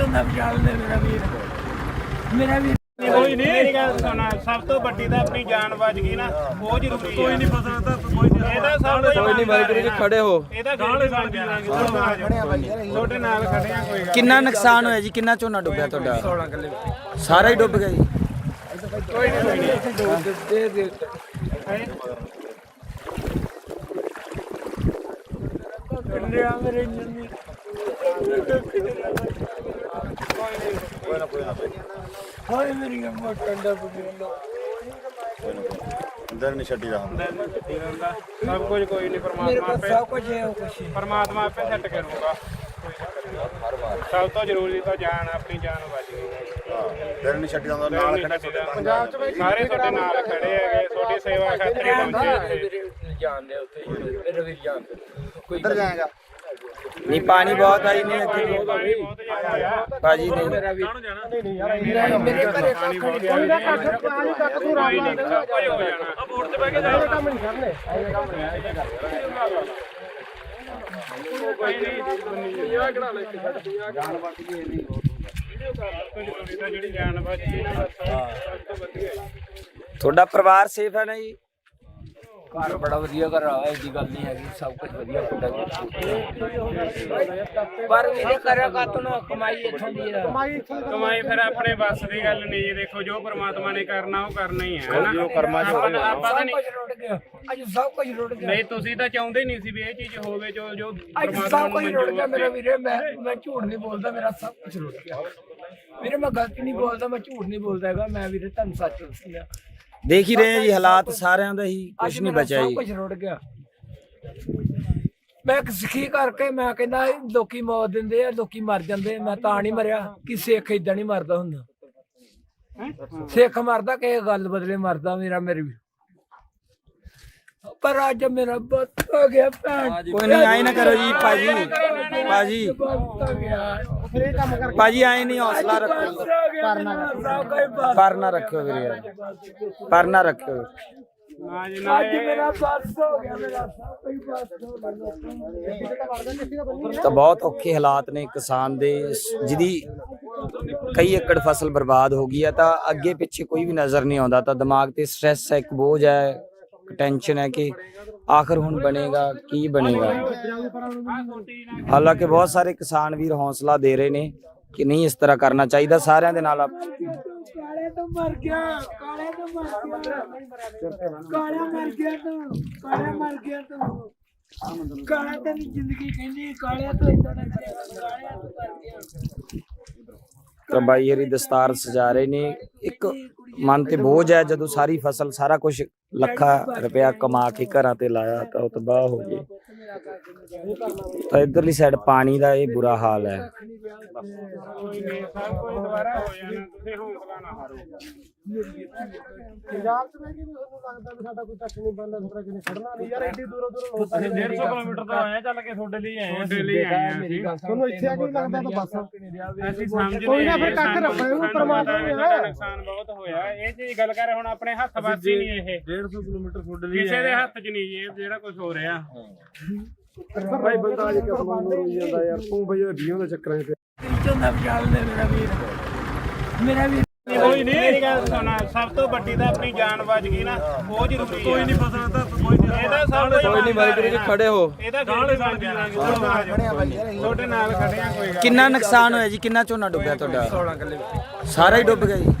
ਚੋਂਦਾ ਪਛਾਣ ਲੈ ਮੇਰਾ ਵੀਰ। ਮੇਰਾ ਵੀਰ ਕੋਈ ਨਹੀਂ। ਮੇਰੀ ਗੱਲ ਸੁਣ ਸਭ ਤੋਂ ਵੱਡੀ ਤਾਂ ਆਪਣੀ ਜਾਨ ਬਚ ਗਈ ਨਾ ਉਹ ਜ਼ਰੂਰੀ ਕੋਈ ਨਹੀਂ ਫਸਣਾ ਤਾਂ ਕੋਈ ਨਹੀਂ ਇਹਦਾ ਸਭ ਤੋਂ ਕੋਈ ਨਹੀਂ ਵਾਹਿਗੁਰੂ ਜੀ ਖੜੇ ਹੋ। ਇਹਦਾ ਗਾਲੇ ਬਣ ਜਾਣਗੇ ਤੁਹਾਡੇ ਨਾਲ ਖੜੇ ਆ ਕੋਈ ਗੱਲ ਕਿੰਨਾ ਨੁਕਸਾਨ ਹੋਇਆ ਜੀ? ਕਿੰਨਾ ਝੋਨਾ ਡੁੱਬਿਆ ਤੁਹਾਡਾ? 16 ਕਿੱਲੇ ਸਾਰਾ ਹੀ ਡੁੱਬ ਗਿਆ ਜੀ। ਕੰਡਿਆ ਮੇਰੇ ਜੰਮੀ ਹੋਏ ਮੇਰੀ ਅੰਮਾ ਕੰਡਾ ਬੁਗਿਆ ਅੰਦਰ ਨਹੀਂ ਛੱਡੀ ਦਾ ਨਹੀਂ ਛੱਡੀ ਰਹਿੰਦਾ ਸਭ ਕੁਝ ਕੋਈ ਨਹੀਂ ਮੇਰੇ ਪਰਮਾਤਮਾ ਕੋਲ ਆਪੇ ਸਭ ਕੁਝ ਹੈ ਉਹ ਕੁਛ ਹੈ। ਪਰਮਾਤਮਾ ਆਪੇ ਸੈੱਟ ਕਰੂਗਾ। ਸਭ ਤੋਂ ਜ਼ਰੂਰੀ ਤਾਂ ਜਾਨ ਆਪਣੀ ਜਾਨ ਬਚ ਗਈ। ਅੰਦਰ ਨਹੀਂ ਛੱਡੀ ਦਾ ਨਾਲ ਖੜਾ ਪੰਜਾਬ ਚ ਸਾਰੇ ਤੁਹਾਡੇ ਨਾਲ ਖੜੇ ਹੈਗੇ ਤੁਹਾਡੀ ਸੇਵਾ ਖਾਤਰ ਹੀ ਪਹੁੰਚੇ ਇੱਥੇ ਅੰਦਰ ਜਾਏਗਾ। ਨਹੀਂ, ਪਾਣੀ ਬਹੁਤ ਆਈ ਨਹੀਂ ਅੱਗੇ ਭਾਜੀ ਨਹੀਂ ਮੇਰੇ ਘਰੇ ਪਾਣੀ ਬਹੁਤ ਜ਼ਿਆਦਾ ਪਾਣੀ ਕੱਟ ਤੂੰ। ਰਾਮ ਨਾਲ ਹੋ ਜਾਣਾ ਆ ਬੋਰਡ ਤੇ ਬਹਿ ਕੇ ਜਾਏ ਕੰਮ ਨਹੀਂ। ਕਰਨੇ ਜਿਹੜੀ ਜਾਨ ਬਚੀ ਨਾ ਸਭ ਤੋਂ ਵਧੀਆ ਤੁਹਾਡਾ ਪਰਿਵਾਰ ਸੇਫ ਹੈ ਨਾ ਜੀ? ਘਰ ਬੜਾ ਵਧੀਆ ਘਰ ਆ ਐਡੀ ਗੱਲ ਨਹੀਂ ਹੈਗੀ ਸਭ ਕੁਝ ਵਧੀਆ ਤੁਹਾਡਾ ਪਰ ਵੀਰੇ ਕਰਿਆ ਕਾਤੋਂ ਨਾ ਕਮਾਈ ਇੱਥੋਂ ਦੀ ਆ। ਕਮਾਈ ਫਿਰ ਆਪਣੇ ਵੱਸ ਦੀ ਗੱਲ ਨਹੀਂ ਜੀ ਦੇਖੋ ਜੋ ਪ੍ਰਮਾਤਮਾ ਨੇ ਕਰਨਾ ਉਹ ਕਰਨਾ ਹੀ ਹੈ ਹਨਾ? ਜੋ ਕਰਮਾਂ ਚ ਆਪਾਂ ਤਾਂ- ਆਪਾਂ ਤਾਂ ਸਭ ਨਹੀਂ ਕੁਝ ਰੁੜ ਗਿਆ ਅੱਜ ਸਭ ਕੁਝ ਰੁੜ ਗਿਆ। ਨਹੀਂ ਤੁਸੀਂ ਤਾਂ ਚਾਹੁੰਦੇ ਨਹੀਂ ਸੀ ਵੀ ਇਹ ਚੀਜ਼ ਹੋਵੇ ਜੋ ਜੋ ਅੱਜ ਪ੍ਰਮਾਤਮਾ ਸਭ ਨੂੰ ਕੁਝ ਰੁੜ ਗਿਆ ਮੇਰਾ ਵੀਰੇ ਮੈਂ ਮੈਂ ਝੂਠ ਨਹੀਂ ਬੋਲਦਾ ਮੇਰਾ ਸਭ ਕੁਝ ਰੁੜ ਗਿਆ। ਵੀਰੇ ਮੈਂ ਗਲਤ ਨਹੀਂ ਬੋਲਦਾ ਮੈਂ ਝੂਠ ਨਹੀਂ ਬੋਲਦਾ ਹੈਗਾ ਮੈਂ ਵੀਰੇ ਤੁਹਾਨੂੰ ਸੱਚ ਦੱਸਿਆ ਦੇਖ ਹੀ ਰਹੇ ਹਾਂ ਜੀ ਹਾਲਾਤ ਸਾਰਿਆਂ ਦਾ ਹੀ ਕੁਝ ਅੱਜ ਨਹੀਂ ਮੇਰਾ ਬਚਿਆ ਸਭ ਜੀ। ਕੁਝ ਰੁੜ ਗਿਆ। ਮੈਂ ਇੱਕ ਸਿੱਖੀ ਕਰਕੇ ਮੈਂ ਕਹਿੰਦਾ ਲੋਕੀ ਮੌਤ ਦਿੰਦੇ ਆ ਲੋਕੀ ਮਰ ਜਾਂਦੇ ਮੈਂ ਤਾਂ ਨਹੀਂ ਮਰਿਆ ਕਿ ਸਿੱਖ ਇਦਾਂ ਨਹੀਂ ਮਰਦਾ ਹੁੰਦਾ। ਸਿੱਖ ਮਰਦਾ ਕਿਸੇ ਗੱਲ ਬਦਲੇ ਮਰਦਾ ਮੇਰਾ ਮੇਰੇ ਵੀ। ਪਰ ਅੱਜ ਮੇਰਾ ਬੱਤ ਹੋ ਗਿਆ ਭੈਣ। ਕੋਈ ਨਹੀਂ ਆਏ ਨਾ ਕਰੋ ਜੀ ਭਾਜੀ। ਭਾਜੀ। ਭਾਜੀ ਆਏ ਨਹੀਂ ਹੌਸਲਾ ਰੱਖੋ। ਪਰ ਨਾ ਪਰ ਨਾ ਰੱਖਿਓ ਵੀਰੇ। ਯਾਰ ਪਰ ਨਾ ਰੱਖਿਓ। ਹਾਂ ਜੀ ਨਾ ਅੱਜ ਮੇਰਾ ਬੱਤ ਹੋ ਗਿਆ ਮੇਰਾ ਸਭ ਕੁਝ ਬੱਤ ਹੋ ਗਿਆ ਤਾਂ ਬਹੁਤ ਔਖੇ ਹਾਲਾਤ ਨੇ ਕਿਸਾਨ ਦੇ। ਜਿਹਦੀ ਕਈ ਏਕੜ ਫਸਲ ਬਰਬਾਦ ਹੋ ਗਈ ਹੈ ਤਾਂ ਅੱਗੇ ਪਿੱਛੇ ਕੋਈ ਵੀ ਨਜ਼ਰ ਨਹੀਂ ਆਉਂਦਾ ਤਾਂ ਦਿਮਾਗ ਤੇ ਸਟ੍ਰੈਸ ਹੈ ਇੱਕ ਬੋਝ ਹੈ ਟੈਨਸ਼ਨ ਹੈ ਕਿ ਆਖਰ ਹੁਣ ਬਣੇਗਾ ਕੀ ਬਣੇਗਾ? ਹਾਲਾਂਕਿ ਬਹੁਤ ਸਾਰੇ ਕਿਸਾਨ ਵੀਰ ਹੌਸਲਾ ਦੇ ਰਹੇ ਨੇ ਕਿ ਨਹੀਂ ਇਸ ਤਰ੍ਹਾਂ ਕਰਨਾ ਚਾਹੀਦਾ ਸਾਰਿਆਂ ਦੇ ਨਾਲ ਕਾਲੇ ਤੋਂ ਮਰ ਗਿਆ ਕਾਲੇ ਤੋਂ ਮਰ ਗਿਆ। ਕਾਲਾ ਮਰ ਗਿਆ ਤੂੰ ਕਾਲਾ ਮਰ ਗਿਆ ਤੂੰ। ਕਾਲਾ ਤੇਰੀ ਜ਼ਿੰਦਗੀ ਕਹਿੰਦੀ ਕਾਲਿਆ ਤੋਂ ਇਦਾਂ ਨਾ ਕਰਿਆ ਕਾਲਿਆ ਤੋਂ ਮਰ ਗਿਆ। ਤਾਂ ਬਾਈ ਹਰੀ ਦਸਤਾਰ ਸਜਾ ਰਹੇ ਨੇ ਇੱਕ ਮਨ ਤੇ ਬੋਝ ਹੈ ਜਦੋਂ ਸਾਰੀ ਫਸਲ ਸਾਰਾ ਕੁਝ ਲੱਖਾਂ ਰੁਪਇਆ ਕਮਾ ਕੇ ਘਰਾਂ ਤੇ ਲਾਇਆ ਤਾਂ ਉਹ ਤਬਾਹ ਹੋ ਗਏ। ਤਾਂ ਇਧਰਲੀ ਸਾਈਡ ਪਾਣੀ ਦਾ ਇਹ ਬੁਰਾ ਹਾਲ ਹੈ। ਕੋਈ ਨਹੀਂ ਸਭ ਕੁਝ ਦੁਬਾਰਾ ਹੋ ਜਾਣਾ ਤੁਸੀਂ ਹੌਸਲਾ ਨਾ ਹਾਰੋ ਪੰਜਾਬ ਚ ਮੈਂ ਕਿ ਤੁਹਾਨੂੰ ਲੱਗਦਾ ਵੀ ਸਾਡਾ ਕੋਈ ਟੱਚ ਨਹੀਂ ਬੰਦਾ ਥੋੜਾ ਕਿਨੇ ਖੜਨਾ ਨਹੀਂ ਯਾਰ ਐਡੀ ਦੂਰੋਂ ਦੂਰੋਂ ਲੋਕ 150 ਕਿਲੋਮੀਟਰ ਤੋਂ ਆਏ ਚੱਲ ਕੇ ਤੁਹਾਡੇ ਲਈ ਆਏ ਤੁਹਾਡੇ ਲਈ ਆਏ ਤੁਹਾਨੂੰ ਇੱਥੇ ਆ ਕੇ ਲੱਗਦਾ ਤਾਂ ਬਸ ਅਸੀਂ ਸਮਝਦੇ ਕੋਈ ਨਾ ਫਿਰ ਕੱਖ ਸਾਨੂੰ- ਰੱਖੋ, ਪਰਮਾਤਮਾ ਨੇ ਨੁਕਸਾਨ ਬਹੁਤ ਹੋਇਆ ਇਹ ਚੀਜ਼ ਗੱਲ ਕਰ ਹੁਣ ਆਪਣੇ ਹੱਥ ਵੱਸ ਨਹੀਂ ਇਹ 150 ਕਿਲੋਮੀਟਰ ਤੁਹਾਡੇ ਕਿਸੇ ਦੇ ਹੱਥ 'ਚ ਨਹੀਂ ਇਹ ਜਿਹੜਾ ਕੁਝ ਹੋ ਰਿਹਾ ਭਾਈ ਬੰਦਾ ਅੱਜ ਕਿਸ ਨੂੰ ਰੋਈ ਜਾਂਦਾ ਯਾਰ ਤੂੰ ਬਈ ਢੀਆਂ ਦੇ ਚੱਕਰਾਂ 'ਚ ਚੋਂਦਾ ਪਛਾਣ ਲੈ ਮੇਰਾ ਵੀਰ। ਮੇਰਾ ਵੀਰ ਕੋਈ ਨਹੀਂ। ਮੇਰੀ ਗੱਲ ਸੁਣ। ਸਭ ਤੋਂ ਵੱਡੀ ਤਾਂ ਆਪਣੀ ਜਾਨ ਬਚ ਗਈ ਨਾ। ਉਹ ਜ਼ਰੂਰੀ ਕੋਈ ਨਹੀਂ ਫਸਣਾ ਤਾਂ ਕੋਈ ਨਹੀਂ ਇਹਦਾ ਸਭ ਤੋਂ ਕੋਈ ਨਹੀਂ ਵਾਹਿਗੁਰੂ ਜੀ ਖੜੇ ਹੋ। ਇਹਦਾ ਗਾਲੇ ਬਣ ਜਾਣਗੇ ਤੁਹਾਡੇ ਨਾਲ ਖੜੇ ਆ ਕੋਈ ਗੱਲ ਕਿੰਨਾ ਨੁਕਸਾਨ ਹੋਇਆ ਜੀ? ਕਿੰਨਾ ਝੋਨਾ ਡੁੱਬਿਆ ਤੁਹਾਡਾ? 16 ਕਿੱਲੇ ਸਾਰਾ ਹੀ ਡੁੱਬ ਗਿਆ ਜੀ।